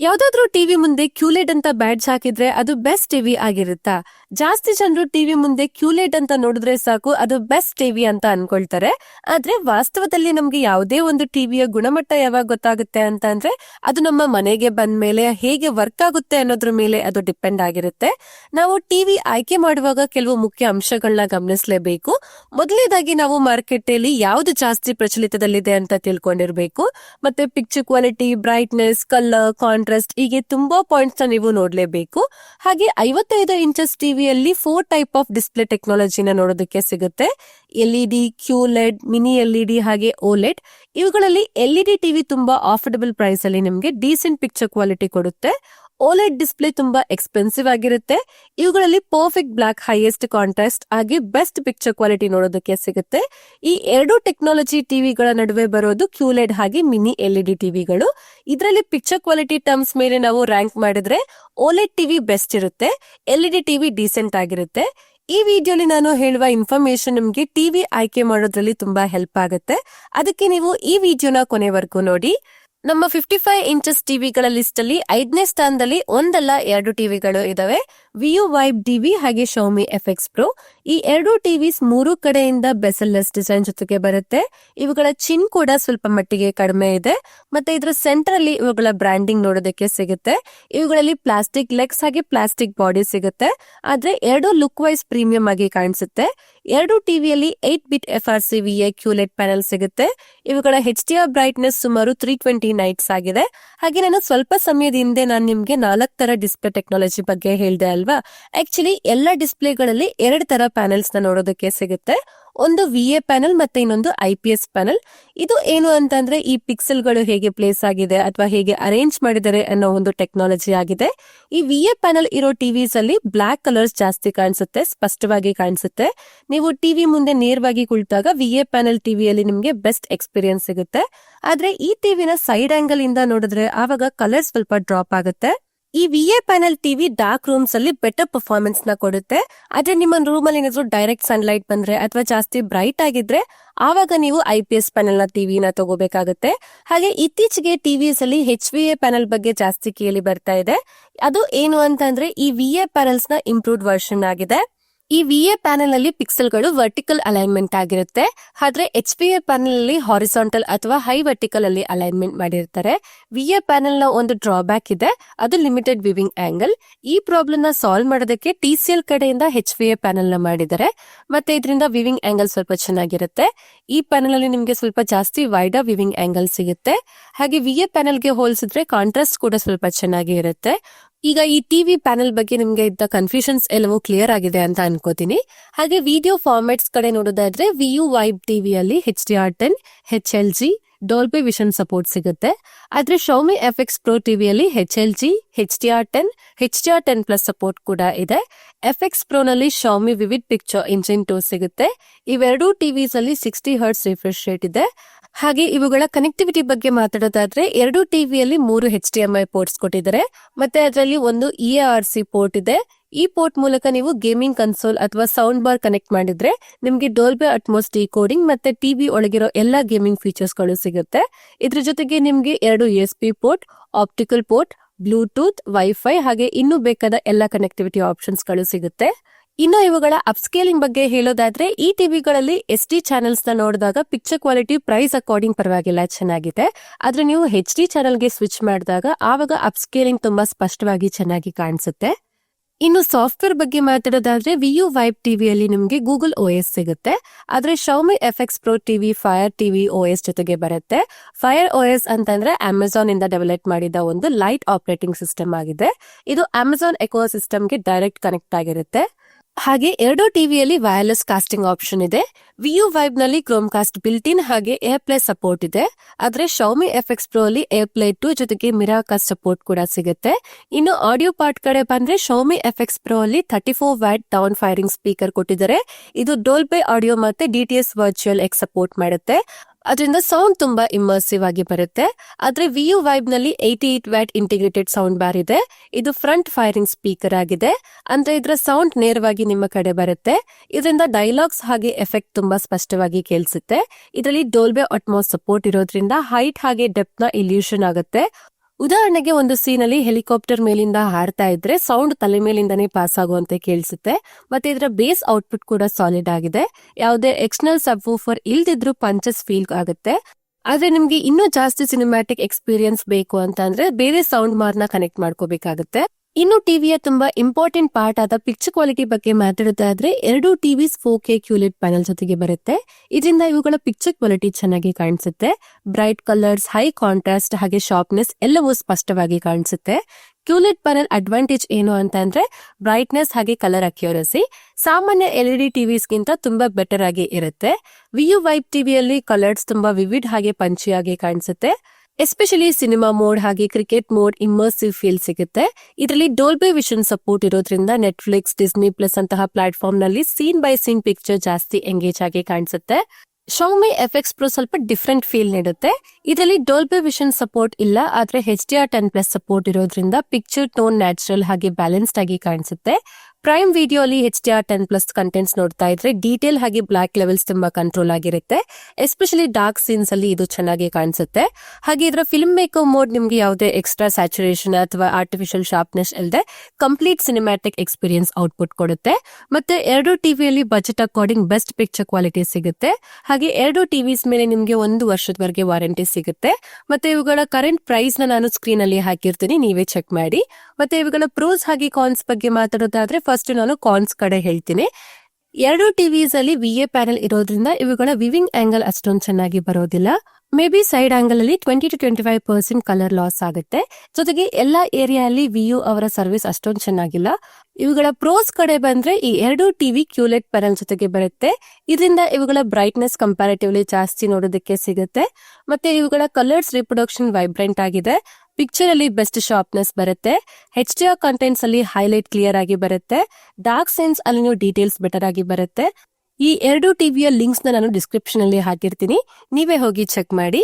ಯಾವ್ದಾದ್ರೂ ಟಿವಿ ಮುಂದೆ ಕ್ಯೂಲೇಟ್ ಅಂತ ಬ್ಯಾಡ್ಜ್ ಹಾಕಿದ್ರೆ ಅದು ಬೆಸ್ಟ್ ಟಿವಿ ಆಗಿರುತ್ತಾ? ಜಾಸ್ತಿ ಜನರು ಟಿವಿ ಮುಂದೆ ಕ್ಯೂಲೇಟ್ ಅಂತ ನೋಡಿದ್ರೆ ಸಾಕು, ಅದು ಬೆಸ್ಟ್ ಟಿವಿ ಅಂತ ಅನ್ಕೊಳ್ತಾರೆ. ಆದ್ರೆ ವಾಸ್ತವದಲ್ಲಿ ನಮ್ಗೆ ಯಾವುದೇ ಒಂದು ಟಿವಿಯ ಗುಣಮಟ್ಟ ಯಾವಾಗ ಗೊತ್ತಾಗುತ್ತೆ ಅಂತ ಅಂದ್ರೆ, ಅದು ನಮ್ಮ ಮನೆಗೆ ಬಂದ ಮೇಲೆ ಹೇಗೆ ವರ್ಕ್ ಆಗುತ್ತೆ ಅನ್ನೋದ್ರ ಮೇಲೆ ಅದು ಡಿಪೆಂಡ್ ಆಗಿರುತ್ತೆ. ನಾವು ಟಿವಿ ಆಯ್ಕೆ ಮಾಡುವಾಗ ಕೆಲವು ಮುಖ್ಯ ಅಂಶಗಳನ್ನ ಗಮನಿಸಲೇಬೇಕು. ಮೊದಲನೇದಾಗಿ ನಾವು ಮಾರ್ಕೆಟ್ ಅಲ್ಲಿ ಯಾವ್ದು ಜಾಸ್ತಿ ಪ್ರಚಲಿತದಲ್ಲಿದೆ ಅಂತ ತಿಳ್ಕೊಂಡಿರ್ಬೇಕು. ಮತ್ತೆ picture quality, brightness, colour contrast ಹೀಗೆ ತುಂಬಾ ಪಾಯಿಂಟ್ಸ್ ನೀವು ನೋಡ್ಲೇಬೇಕು. ಹಾಗೆ ಐವತ್ತೈದು ಇಂಚಸ್ ಟಿವಿಯಲ್ಲಿ ಫೋರ್ ಟೈಪ್ ಆಫ್ ಡಿಸ್ಪ್ಲೇ ಟೆಕ್ನಾಲಜಿನ ನೋಡೋದಕ್ಕೆ ಸಿಗುತ್ತೆ. ಎಲ್ಇಡಿ ಕ್ಯೂಲೆಡ್ ಮಿನಿ ಎಲ್ಇಡಿ ಹಾಗೆ ಓಲೆಡ್ ಇವುಗಳಲ್ಲಿ ಎಲ್ಇಡಿ ಟಿವಿ ತುಂಬಾ ಆಫರ್ಡಬಲ್ ಪ್ರೈಸ್ ಅಲ್ಲಿ ನಿಮಗೆ ಡೀಸೆಂಟ್ ಪಿಕ್ಚರ್ ಕ್ವಾಲಿಟಿ ಕೊಡುತ್ತೆ. ಓಲೆಡ್ ಡಿಸ್ಪ್ಲೇ ತುಂಬಾ ಎಕ್ಸ್ಪೆನ್ಸಿವ್ ಆಗಿರುತ್ತೆ. ಇವುಗಳಲ್ಲಿ ಪರ್ಫೆಕ್ಟ್ ಬ್ಲಾಕ್ ಹೈಯೆಸ್ಟ್ ಕಾಂಟ್ರಾಸ್ಟ್ ಹಾಗೆ ಬೆಸ್ಟ್ ಪಿಕ್ಚರ್ ಕ್ವಾಲಿಟಿ ನೋಡೋದಕ್ಕೆ ಸಿಗುತ್ತೆ. ಈ ಎರಡು ಟೆಕ್ನಾಲಜಿ ಟಿವಿಗಳ ನಡುವೆ ಬರೋದು ಕ್ಯೂಲೆಡ್ ಹಾಗೆ ಮಿನಿ ಎಲ್ಇಡಿ ಟಿವಿಗಳು. ಇದರಲ್ಲಿ ಪಿಕ್ಚರ್ ಕ್ವಾಲಿಟಿ ಟರ್ಮ್ಸ್ ಮೇಲೆ ನಾವು ರ್ಯಾಂಕ್ ಮಾಡಿದ್ರೆ ಓಲೆಡ್ ಟಿವಿ ಬೆಸ್ಟ್ ಇರುತ್ತೆ. ಎಲ್ಇಡಿ ಟಿವಿ ಡೀಸೆಂಟ್ ಆಗಿರುತ್ತೆ. ಈ ವಿಡಿಯೋಲಿ ನಾನು ಹೇಳುವ ಇನ್ಫಾರ್ಮೇಶನ್ ನಿಮಗೆ ಟಿವಿ ಆಯ್ಕೆ ಮಾಡೋದ್ರಲ್ಲಿ ತುಂಬಾ ಹೆಲ್ಪ್ ಆಗುತ್ತೆ. ಅದಕ್ಕೆ ನೀವು ಈ ವಿಡಿಯೋನ ಕೊನೆವರೆಗೂ ನೋಡಿ. ನಮ್ಮ ಫಿಫ್ಟಿ ಫೈವ್ ಇಂಚಸ್ ಟಿವಿಗಳ ಲಿಸ್ಟ್ ಅಲ್ಲಿ ಐದನೇ ಸ್ಥಾನದಲ್ಲಿ ಒಂದಲ್ಲ ಎರಡು ಟಿವಿಗಳು ಇದಾವೆ. ವಿಯು ವೈಬ್ ಟಿವಿ ಹಾಗೆ ಶೌಮಿ ಎಕ್ಸ್ ಪ್ರೋ ಈ ಎರಡು ಟಿವಿಸ್ ಮೂರು ಕಡೆಯಿಂದ ಬೆಸಲ್ಲೆಸ್ ಡಿಸೈನ್ ಜೊತೆಗೆ ಬರುತ್ತೆ. ಇವುಗಳ ಚಿನ್ ಕೂಡ ಸ್ವಲ್ಪ ಮಟ್ಟಿಗೆ ಕಡಿಮೆ ಇದೆ. ಮತ್ತೆ ಇದರ ಸೆಂಟರ್ ಅಲ್ಲಿ ಇವುಗಳ ಬ್ರ್ಯಾಂಡಿಂಗ್ ನೋಡೋದಕ್ಕೆ ಸಿಗುತ್ತೆ. ಇವುಗಳಲ್ಲಿ ಪ್ಲಾಸ್ಟಿಕ್ ಲೆಗ್ಸ್ ಹಾಗೆ ಪ್ಲಾಸ್ಟಿಕ್ ಬಾಡಿ ಸಿಗುತ್ತೆ. ಆದ್ರೆ ಎರಡು ಲುಕ್ ವೈಸ್ ಪ್ರೀಮಿಯಂ ಆಗಿ ಕಾಣಿಸುತ್ತೆ. ಎರಡು ಟಿವಿಯಲ್ಲಿ eight bit F R C V A QLED panel ಸಿಗುತ್ತೆ. ಇವುಗಳ ಹೆಚ್ ಡಿ ಆರ್ ಬ್ರೈಟ್ನೆಸ್ ಸುಮಾರು ತ್ರೀ ಟ್ವೆಂಟಿ ನೈಟ್ಸ್ ಆಗಿದೆ. ಹಾಗೆ ನಾನು ಸ್ವಲ್ಪ ಸಮಯದ ಹಿಂದೆ ನಾನು ನಿಮ್ಗೆ ನಾಲ್ಕು ತರ ಡಿಸ್ಪ್ಲೇ ಟೆಕ್ನಾಲಜಿ ಬಗ್ಗೆ ಹೇಳಿದೆ ಅಲ್ವಾ? ಆಕ್ಚುಲಿ ಎಲ್ಲ ಡಿಸ್ಪ್ಲೇಗಳಲ್ಲಿ ಎರಡ್ ತರ ಪ್ಯಾನೆಲ್ಸ್ನ ನೋಡೋದಕ್ಕೆ ಸಿಗುತ್ತೆ. ಒಂದು ವಿ ಎ ಪ್ಯಾನಲ್ ಮತ್ತೆ ಇನ್ನೊಂದು ಐ ಪಿ ಎಸ್ ಪ್ಯಾನಲ್ ಇದು ಏನು ಅಂತಂದ್ರೆ ಈ ಪಿಕ್ಸೆಲ್ಗಳು ಹೇಗೆ ಪ್ಲೇಸ್ ಆಗಿದೆ ಅಥವಾ ಹೇಗೆ ಅರೇಂಜ್ ಮಾಡಿದ್ದಾರೆ ಅನ್ನೋ ಒಂದು ಟೆಕ್ನಾಲಜಿ ಆಗಿದೆ. ಈ ವಿ ಎ ಪ್ಯಾನಲ್ ಇರೋ ಟಿವಿಸ್ ಅಲ್ಲಿ ಬ್ಲಾಕ್ ಕಲರ್ಸ್ ಜಾಸ್ತಿ ಕಾಣಿಸುತ್ತೆ, ಸ್ಪಷ್ಟವಾಗಿ ಕಾಣಿಸುತ್ತೆ. ನೀವು ಟಿವಿ ಮುಂದೆ ನೇರವಾಗಿ ಕುಳಿತಾಗ ವಿ ಎ ಪ್ಯಾನಲ್ ಟಿವಿಯಲ್ಲಿ ನಿಮಗೆ ಬೆಸ್ಟ್ ಎಕ್ಸ್ಪೀರಿಯನ್ಸ್ ಸಿಗುತ್ತೆ. ಆದ್ರೆ ಈ ಟಿವಿನ ಸೈಡ್ ಆಂಗಲ್ ಇಂದ ನೋಡಿದ್ರೆ ಆವಾಗ ಕಲರ್ ಸ್ವಲ್ಪ ಡ್ರಾಪ್ ಆಗುತ್ತೆ. ಈ V A panel TV dark rooms ಅಲ್ಲಿ ಬೆಟರ್ ಪರ್ಫಾರ್ಮೆನ್ಸ್ನ ಕೊಡುತ್ತೆ. ಆದ್ರೆ ನಿಮ್ಮ ರೂಮ್ ಅಲ್ಲಿ ಏನಾದ್ರು ಡೈರೆಕ್ಟ್ ಸನ್ಲೈಟ್ ಬಂದ್ರೆ ಅಥವಾ ಜಾಸ್ತಿ ಬ್ರೈಟ್ ಆಗಿದ್ರೆ ಆವಾಗ ನೀವು ಐ ಪಿ ಎಸ್ ಪ್ಯಾನಲ್ನ ಟಿವಿನ ತಗೋಬೇಕಾಗುತ್ತೆ. ಹಾಗೆ ಇತ್ತೀಚೆಗೆ ಟಿವಿಎಸ್ ಅಲ್ಲಿ ಹೆಚ್ ವಿ ಎ ಪ್ಯಾನಲ್ ಬಗ್ಗೆ ಜಾಸ್ತಿ ಕೇಳಿ ಬರ್ತಾ ಇದೆ. ಅದು ಏನು ಅಂತಂದ್ರೆ ಈ ವಿ ಎ ಪ್ಯಾನಲ್ಸ್ನ ಇಂಪ್ರೂವ್ಡ್ ವರ್ಷನ್ ಆಗಿದೆ. ಈ ವಿ ಎ ಪ್ಯಾನೆಲ್ ಅಲ್ಲಿ ಪಿಕ್ಸೆಲ್ಗಳು ವರ್ಟಿಕಲ್ ಅಲೈನ್ಮೆಂಟ್ ಆಗಿರುತ್ತೆ. ಆದ್ರೆ ಎಚ್ ಪಿ ಎ ಪ್ಯಾನೆಲ್ ಅಲ್ಲಿ ಹಾರಿಸಾಂಟಲ್ ಅಥವಾ ಹೈ ವರ್ಟಿಕಲ್ ಅಲ್ಲಿ ಅಲೈನ್ಮೆಂಟ್ ಮಾಡಿರ್ತಾರೆ. ವಿ ಎ ಪ್ಯಾನೆಲ್ನ ಒಂದು ಡ್ರಾಬ್ಯಾಕ್ ಇದೆ. ಅದು ಲಿಮಿಟೆಡ್ ವಿವಿಂಗ್ ಆಂಗಲ್ ಈ ಪ್ರಾಬ್ಲಮ್ನ ಸಾಲ್ವ್ ಮಾಡೋದಕ್ಕೆ ಟಿ ಸಿ ಎಲ್ ಕಡೆಯಿಂದ ಎಚ್ ವಿ ಎ ಪ್ಯಾನೆಲ್ನ ಮಾಡಿದ್ದಾರೆ. ಮತ್ತೆ ಇದರಿಂದ ವಿವಿಂಗ್ ಆಂಗಲ್ ಸ್ವಲ್ಪ ಚೆನ್ನಾಗಿರುತ್ತೆ. ಈ ಪ್ಯಾನೆಲ್ ಅಲ್ಲಿ ನಿಮಗೆ ಸ್ವಲ್ಪ ಜಾಸ್ತಿ ವೈಡ ವಿವಿಂಗ್ ಆಂಗಲ್ ಸಿಗುತ್ತೆ. ಹಾಗೆ ವಿ ಎ ಪ್ಯಾನೆಲ್ಗೆ ಹೋಲಿಸಿದ್ರೆ ಕಾಂಟ್ರಾಸ್ಟ್ ಕೂಡ ಸ್ವಲ್ಪ ಚೆನ್ನಾಗಿ ಇರುತ್ತೆ ಈಗ ಈ ಟಿವಿ ಪ್ಯಾನೆಲ್ ಬಗ್ಗೆ ನಿಮ್ಗೆ ಇದ್ದ ಕನ್ಫ್ಯೂಷನ್ಸ್ ಎಲ್ಲವೂ ಕ್ಲಿಯರ್ ಆಗಿದೆ ಅಂತ ಅನ್ಕೋತೀನಿ. ಹಾಗೆ ವಿಡಿಯೋ ಫಾರ್ಮ್ಯಾಟ್ಸ್ ಕಡೆ ನೋಡೋದಾದ್ರೆ ವಿ ಯು ವೈಬ್ ಟಿವಿಯಲ್ಲಿ H D R ten H L G Dolby vision support ಸಿಗುತ್ತೆ. ಆದ್ರೆ ಶೌಮಿ ಎಫ್ ಎಕ್ಸ್ ಪ್ರೋ ಟಿವಿಯಲ್ಲಿ H L G H D R ten H D R ten plus support ಕೂಡ ಇದೆ. F X ಪ್ರೋನಲ್ಲಿ Xiaomi vivid picture engine two ಸಿಗುತ್ತೆ. ಇವೆರಡೂ TVs ಅಲ್ಲಿ sixty hertz refresh rate ಇದೆ. ಹಾಗೆ ಇವುಗಳ ಕನೆಕ್ಟಿವಿಟಿ ಬಗ್ಗೆ ಮಾತಾಡೋದಾದ್ರೆ ಎರಡು ಟಿವಿಯಲ್ಲಿ ಮೂರು H D M I ports ಕೊಟ್ಟಿದ್ದಾರೆ. ಮತ್ತೆ ಅದರಲ್ಲಿ ಒಂದು ಇ ಆರ್ ಸಿ ಪೋರ್ಟ್ ಇದೆ. ಈ ಪೋರ್ಟ್ ಮೂಲಕ ನೀವು ಗೇಮಿಂಗ್ ಕನ್ಸೋಲ್ ಅಥವಾ ಸೌಂಡ್ ಬಾರ್ ಕನೆಕ್ಟ್ ಮಾಡಿದ್ರೆ ನಿಮಗೆ ಡೋಲ್ಬೆ ಅಟ್ಮೋಸ್ ಕೋಡಿಂಗ್ ಮತ್ತೆ ಟಿವಿ ಒಳಗಿರೋ ಎಲ್ಲಾ ಗೇಮಿಂಗ್ ಫೀಚರ್ಸ್ಗಳು ಸಿಗುತ್ತೆ. ಇದ್ರ ಜೊತೆಗೆ ನಿಮ್ಗೆ ಎರಡು S P port optical port bluetooth wifi ಹಾಗೆ ಇನ್ನೂ ಬೇಕಾದ ಎಲ್ಲ ಕನೆಕ್ಟಿವಿಟಿ ಆಪ್ಷನ್ಸ್ಗಳು ಸಿಗುತ್ತೆ. ಇನ್ನು ಇವುಗಳ ಅಪ್ಸ್ಕೇಲಿಂಗ್ ಬಗ್ಗೆ ಹೇಳೋದಾದ್ರೆ, ಈ ಟಿವಿಗಳಲ್ಲಿ ಎಸ್ ಡಿ ಚಾನೆಲ್ಸ್ನ ನೋಡಿದಾಗ ಪಿಕ್ಚರ್ ಕ್ವಾಲಿಟಿ ಪ್ರೈಸ್ ಅಕಾರ್ಡಿಂಗ್ ಪರವಾಗಿಲ್ಲ, ಚೆನ್ನಾಗಿದೆ. ಆದ್ರೆ ನೀವು ಹೆಚ್ ಡಿ ಚಾನೆಲ್ಗೆ ಸ್ವಿಚ್ ಮಾಡಿದಾಗ ಆವಾಗ ಅಪ್ಸ್ಕೇಲಿಂಗ್ ತುಂಬಾ ಸ್ಪಷ್ಟವಾಗಿ ಚೆನ್ನಾಗಿ ಕಾಣಿಸುತ್ತೆ. ಇನ್ನು ಸಾಫ್ಟ್ವೇರ್ ಬಗ್ಗೆ ಮಾತಾಡೋದಾದ್ರೆ ವಿಯು ವೈಬ್ ಟಿವಿಯಲ್ಲಿ ನಿಮಗೆ ಗೂಗಲ್ ಓ ಎಸ್ ಸಿಗುತ್ತೆ. ಆದ್ರೆ Xiaomi F X pro TV fire TV O S ಜೊತೆಗೆ ಬರುತ್ತೆ. ಫೈರ್ ಓ ಎಸ್ ಅಂತಂದ್ರೆ ಅಮೆಝಾನ್ ಇಂದ ಡೆವಲಪ್ ಮಾಡಿದ ಒಂದು ಲೈಟ್ ಆಪರೇಟಿಂಗ್ ಸಿಸ್ಟಮ್ ಆಗಿದೆ. ಇದು ಅಮೆಝಾನ್ ಎಕೋ ಸಿಸ್ಟಮ್ಗೆ ಡೈರೆಕ್ಟ್ ಕನೆಕ್ಟ್ ಆಗಿರುತ್ತೆ. ಹಾಗೆ ಎರಡೋ ಟಿವಿಯಲ್ಲಿ ವೈರ್ಲೆಸ್ ಕಾಸ್ಟಿಂಗ್ ಆಪ್ಷನ್ ಇದೆ. ವಿಯು ವೈಬ್ನಲ್ಲಿ ಕ್ರೋಮ್ ಕಾಸ್ಟ್ ಬಿಲ್ಟ್ ಇನ್ ಹಾಗೆ ಏರ್ ಪ್ಲೇ ಸಪೋರ್ಟ್ ಇದೆ. ಆದ್ರೆ ಶೌಮಿ ಎಫ್ ಎಕ್ಸ್ ಪ್ರೋ ಅಲ್ಲಿ ಏರ್ ಪ್ಲೇ ಟು ಜೊತೆಗೆ ಮಿರಾ ಕಾಸ್ಟ್ ಸಪೋರ್ಟ್ ಕೂಡ ಸಿಗುತ್ತೆ. ಇನ್ನು ಆಡಿಯೋ ಪಾರ್ಟ್ ಕಡೆ ಬಂದ್ರೆ ಶೌಮಿ ಎಫ್ ಎಕ್ಸ್ ಪ್ರೋ ಅಲ್ಲಿ thirty four watt down firing speaker ಕೊಟ್ಟಿದ್ದಾರೆ. ಇದು ಡೋಲ್ಬೆ ಆಡಿಯೋ ಮತ್ತೆ D T S virtual X support ಮಾಡುತ್ತೆ. ಅದರಿಂದ ಸೌಂಡ್ ತುಂಬಾ ಇಮರ್ಸಿವ್ ಆಗಿ ಬರುತ್ತೆ. ಆದ್ರೆ Vu ವೈಬ್ನಲ್ಲಿ eighty eight watt integrated sound bar ಇದೆ. ಇದು ಫ್ರಂಟ್ ಫೈರಿಂಗ್ ಸ್ಪೀಕರ್ ಆಗಿದೆ. ಅಂದ್ರೆ ಇದರ ಸೌಂಡ್ ನೇರವಾಗಿ ನಿಮ್ಮ ಕಡೆ ಬರುತ್ತೆ. ಇದರಿಂದ ಡೈಲಾಗ್ಸ್ ಹಾಗೆ ಎಫೆಕ್ಟ್ ತುಂಬಾ ಸ್ಪಷ್ಟವಾಗಿ ಕೇಳಿಸುತ್ತೆ. ಇದರಲ್ಲಿ ಡೋಲ್ಬೆ ಅಟ್ಮೋಸ್ ಸಪೋರ್ಟ್ ಇರೋದ್ರಿಂದ ಹೈಟ್ ಹಾಗೆ ಡೆಪ್ತ್ನ ಇಲ್ಯೂಷನ್ ಆಗುತ್ತೆ. ಉದಾಹರಣೆಗೆ ಒಂದು ಸೀನ್ ಅಲ್ಲಿ ಹೆಲಿಕಾಪ್ಟರ್ ಮೇಲಿಂದ ಹಾರ್ತಾ ಇದ್ರೆ ಸೌಂಡ್ ತಲೆ ಮೇಲಿಂದಾನೇ ಪಾಸ್ ಆಗುವಂತೆ ಕೇಳಿಸುತ್ತೆ. ಮತ್ತೆ ಇದರ ಬೇಸ್ ಔಟ್ಪುಟ್ ಕೂಡ ಸಾಲಿಡ್ ಆಗಿದೆ. ಯಾವುದೇ ಎಕ್ಸ್ಟರ್ನಲ್ ಸಬ್ ವೂಫರ್ ಇಲ್ದಿದ್ರು ಪಂಚಸ್ ಫೀಲ್ ಆಗುತ್ತೆ. ಆದ್ರೆ ನಿಮ್ಗೆ ಇನ್ನೂ ಜಾಸ್ತಿ ಸಿನಿಮ್ಯಾಟಿಕ್ ಎಕ್ಸ್ಪೀರಿಯನ್ಸ್ ಬೇಕು ಅಂತ ಅಂದ್ರೆ ಬೇರೆ ಸೌಂಡ್ ಮಾರ್ನ ಕನೆಕ್ಟ್ ಮಾಡ್ಕೋಬೇಕಾಗುತ್ತೆ. ಇನ್ನು ಟಿವಿಯ ತುಂಬಾ ಇಂಪಾರ್ಟೆಂಟ್ ಪಾರ್ಟ್ ಆದ ಪಿಕ್ಚರ್ ಕ್ವಾಲಿಟಿ ಬಗ್ಗೆ ಮಾತಾಡೋದಾದ್ರೆ ಎರಡು TVs four K QLED panel ಜೊತೆಗೆ ಬರುತ್ತೆ. ಇದರಿಂದ ಇವುಗಳ ಪಿಕ್ಚರ್ ಕ್ವಾಲಿಟಿ ಚೆನ್ನಾಗಿ ಕಾಣಿಸುತ್ತೆ. ಬ್ರೈಟ್ ಕಲರ್ಸ್ ಹೈ ಕಾಂಟ್ರಾಸ್ಟ್ ಹಾಗೆ ಶಾರ್ಪ್ನೆಸ್ ಎಲ್ಲವೂ ಸ್ಪಷ್ಟವಾಗಿ ಕಾಣಿಸುತ್ತೆ. ಕ್ಯೂಲೆಟ್ ಪ್ಯಾನಲ್ ಅಡ್ವಾಂಟೇಜ್ ಏನು ಅಂತ ಅಂದ್ರೆ ಬ್ರೈಟ್ನೆಸ್ ಹಾಗೆ ಕಲರ್ ಅಕ್ಯೂರಸಿ ಸಾಮಾನ್ಯ ಎಲ್ ಇ ಡಿ ಟಿವಿಸ್ಗಿಂತ ತುಂಬಾ ಬೆಟರ್ ಆಗಿ ಇರುತ್ತೆ. ವಿಯು ವೈಪ್ ಟಿವಿಯಲ್ಲಿ ಕಲರ್ಸ್ ತುಂಬಾ ವಿವಿಡ್ ಹಾಗೆ ಪಂಚಿಯಾಗಿ ಕಾಣಿಸುತ್ತೆ. ಎಸ್ಪೆಷಲಿ ಸಿನಿಮಾ ಮೋಡ್ ಹಾಗೆ ಕ್ರಿಕೆಟ್ ಮೋಡ್ ಇಮರ್ಸಿವ್ ಫೀಲ್ ಸಿಗುತ್ತೆ. ಇದರಲ್ಲಿ ಡೋಲ್ಬೆ ವಿಷನ್ ಸಪೋರ್ಟ್ ಇರೋದ್ರಿಂದ ನೆಟ್ಫ್ಲಿಕ್ಸ್ ಡಿಸ್ನಿ ಪ್ಲಸ್ ಅಂತಹ ಪ್ಲಾಟ್ಫಾರ್ಮ್ನಲ್ಲಿ ಸೀನ್ ಬೈ ಸೀನ್ ಪಿಕ್ಚರ್ ಜಾಸ್ತಿ ಎಂಗೇಜ್ ಆಗಿ ಕಾಣಿಸುತ್ತೆ. ಶೋಮಿ ಎಫೆಕ್ಸ್ ಪ್ರೋ ಸ್ವಲ್ಪ ಡಿಫ್ರೆಂಟ್ ಫೀಲ್ ನೀಡುತ್ತೆ. ಇದರಲ್ಲಿ ಡೋಲ್ಬೆ ವಿಷನ್ ಸಪೋರ್ಟ್ ಇಲ್ಲ, ಆದ್ರೆ H D R ten plus support ಇರೋದ್ರಿಂದ ಪಿಕ್ಚರ್ ಟೋನ್ ನ್ಯಾಚುರಲ್ ಹಾಗೆ ಬ್ಯಾಲೆನ್ಸ್ಡ್ ಆಗಿ ಕಾಣಿಸುತ್ತೆ. ಪ್ರೈಮ್ ವಿಡಿಯೋ ಅಲ್ಲಿ H D R ten plus contents ನೋಡ್ತಾ ಇದ್ರೆ ಡೀಟೇಲ್ ಹಾಗೆ ಬ್ಲಾಕ್ ಲೆವೆಲ್ಸ್ ತುಂಬಾ ಕಂಟ್ರೋಲ್ ಆಗಿರುತ್ತೆ. ಎಸ್ಪೆಷಲಿ ಡಾರ್ಕ್ ಸೀನ್ಸ್ ಅಲ್ಲಿ ಇದು ಚೆನ್ನಾಗಿ ಕಾಣಿಸುತ್ತೆ. ಹಾಗೆ ಇದರ ಫಿಲ್ಮ್ ಮೇಕರ್ ಮೋಡ್ ನಿಮ್ಗೆ ಯಾವುದೇ ಎಕ್ಸ್ಟ್ರಾ ಸ್ಯಾಚುರೇಷನ್ ಅಥವಾ ಆರ್ಟಿಫಿಷಿಯಲ್ ಶಾರ್ಪ್ನೆಸ್ ಇಲ್ಲದೆ ಕಂಪ್ಲೀಟ್ ಸಿನಿಮ್ಯಾಟಿಕ್ ಎಕ್ಸ್ಪೀರಿಯನ್ಸ್ ಔಟ್ಪುಟ್ ಕೊಡುತ್ತೆ. ಮತ್ತೆ ಎರಡು ಟಿವಿಯಲ್ಲಿ budget according best picture quality ಸಿಗುತ್ತೆ. ಹಾಗೆ ಎರಡು ಟಿವಿಸ್ ಮೇಲೆ ನಿಮ್ಗೆ ಒಂದು ವರ್ಷದವರೆಗೆ ವಾರಂಟಿ ಸಿಗುತ್ತೆ. ಮತ್ತೆ ಇವುಗಳ ಕರೆಂಟ್ ಪ್ರೈಸ್ನ ನಾನು ಸ್ಕ್ರೀನ್ ಅಲ್ಲಿ ಹಾಕಿರ್ತೀನಿ, ನೀವೇ ಚೆಕ್ ಮಾಡಿ. ಮತ್ತೆ ಇವುಗಳ ಪ್ರೋಸ್ ಹಾಗೆ ಕಾನ್ಸ್ ಬಗ್ಗೆ ಮಾತಾಡೋದಾದ್ರೆ ಫಸ್ಟ್ ನಾನು ಕಾನ್ಸ್ ಕಡೆ ಹೇಳ್ತೀನಿ. ಎರಡು ಟಿವಿಸ್ ಅಲ್ಲಿ ವಿ ಎ ಪ್ಯಾನೆಲ್ ಇರೋದ್ರಿಂದ ಇವುಗಳ ವಿವಿಂಗ್ ಆಂಗಲ್ ಅಷ್ಟೊಂದು ಚೆನ್ನಾಗಿ ಬರೋದಿಲ್ಲ. ಮೇ ಬಿ ಸೈಡ್ ಆಂಗಲ್ ಅಲ್ಲಿ twenty to twenty five percent colour loss ಆಗುತ್ತೆ. ಜೊತೆಗೆ ಎಲ್ಲಾ ಏರಿಯಾ ಅಲ್ಲಿ ವಿಯು ಅವರ ಸರ್ವಿಸ್ ಅಷ್ಟೊಂದು ಚೆನ್ನಾಗಿಲ್ಲ. ಇವುಗಳ ಪ್ರೋಸ್ ಕಡೆ ಬಂದ್ರೆ ಈ ಎರಡು ಟಿವಿ ಕ್ಯೂಲೆಟ್ ಪ್ಯಾನೆಲ್ ಜೊತೆಗೆ ಬರುತ್ತೆ. ಇದರಿಂದ ಇವುಗಳ ಬ್ರೈಟ್ನೆಸ್ ಕಂಪ್ಯಾರಿಟಿವ್ಲಿ ಜಾಸ್ತಿ ನೋಡೋದಕ್ಕೆ ಸಿಗುತ್ತೆ. ಮತ್ತೆ ಇವುಗಳ ಕಲರ್ಸ್ ರಿಪ್ರೊಡಕ್ಷನ್ ವೈಬ್ರೆಂಟ್ ಆಗಿದೆ. ಪಿಕ್ಚರ್ ಅಲ್ಲಿ ಬೆಸ್ಟ್ ಶಾರ್ಪ್ನೆಸ್ ಬರುತ್ತೆ. ಹೆಚ್ ಡಿ ಆರ್ ಕಂಟೆಂಟ್ಸ್ ಅಲ್ಲಿ ಹೈಲೈಟ್ ಕ್ಲಿಯರ್ ಆಗಿ ಬರುತ್ತೆ. ಡಾರ್ಕ್ ಸೆನ್ಸ್ ಅಲ್ಲಿ ಡೀಟೇಲ್ಸ್ ಬೆಟರ್ ಆಗಿ ಬರುತ್ತೆ. ಈ ಎರಡು ಟಿವಿಯ ಲಿಂಕ್ಸ್ನ ನಾನು ಡಿಸ್ಕ್ರಿಪ್ಷನ್ ಅಲ್ಲಿ ಹಾಕಿರ್ತೀನಿ. ನೀವೇ ಹೋಗಿ ಚೆಕ್ ಮಾಡಿ.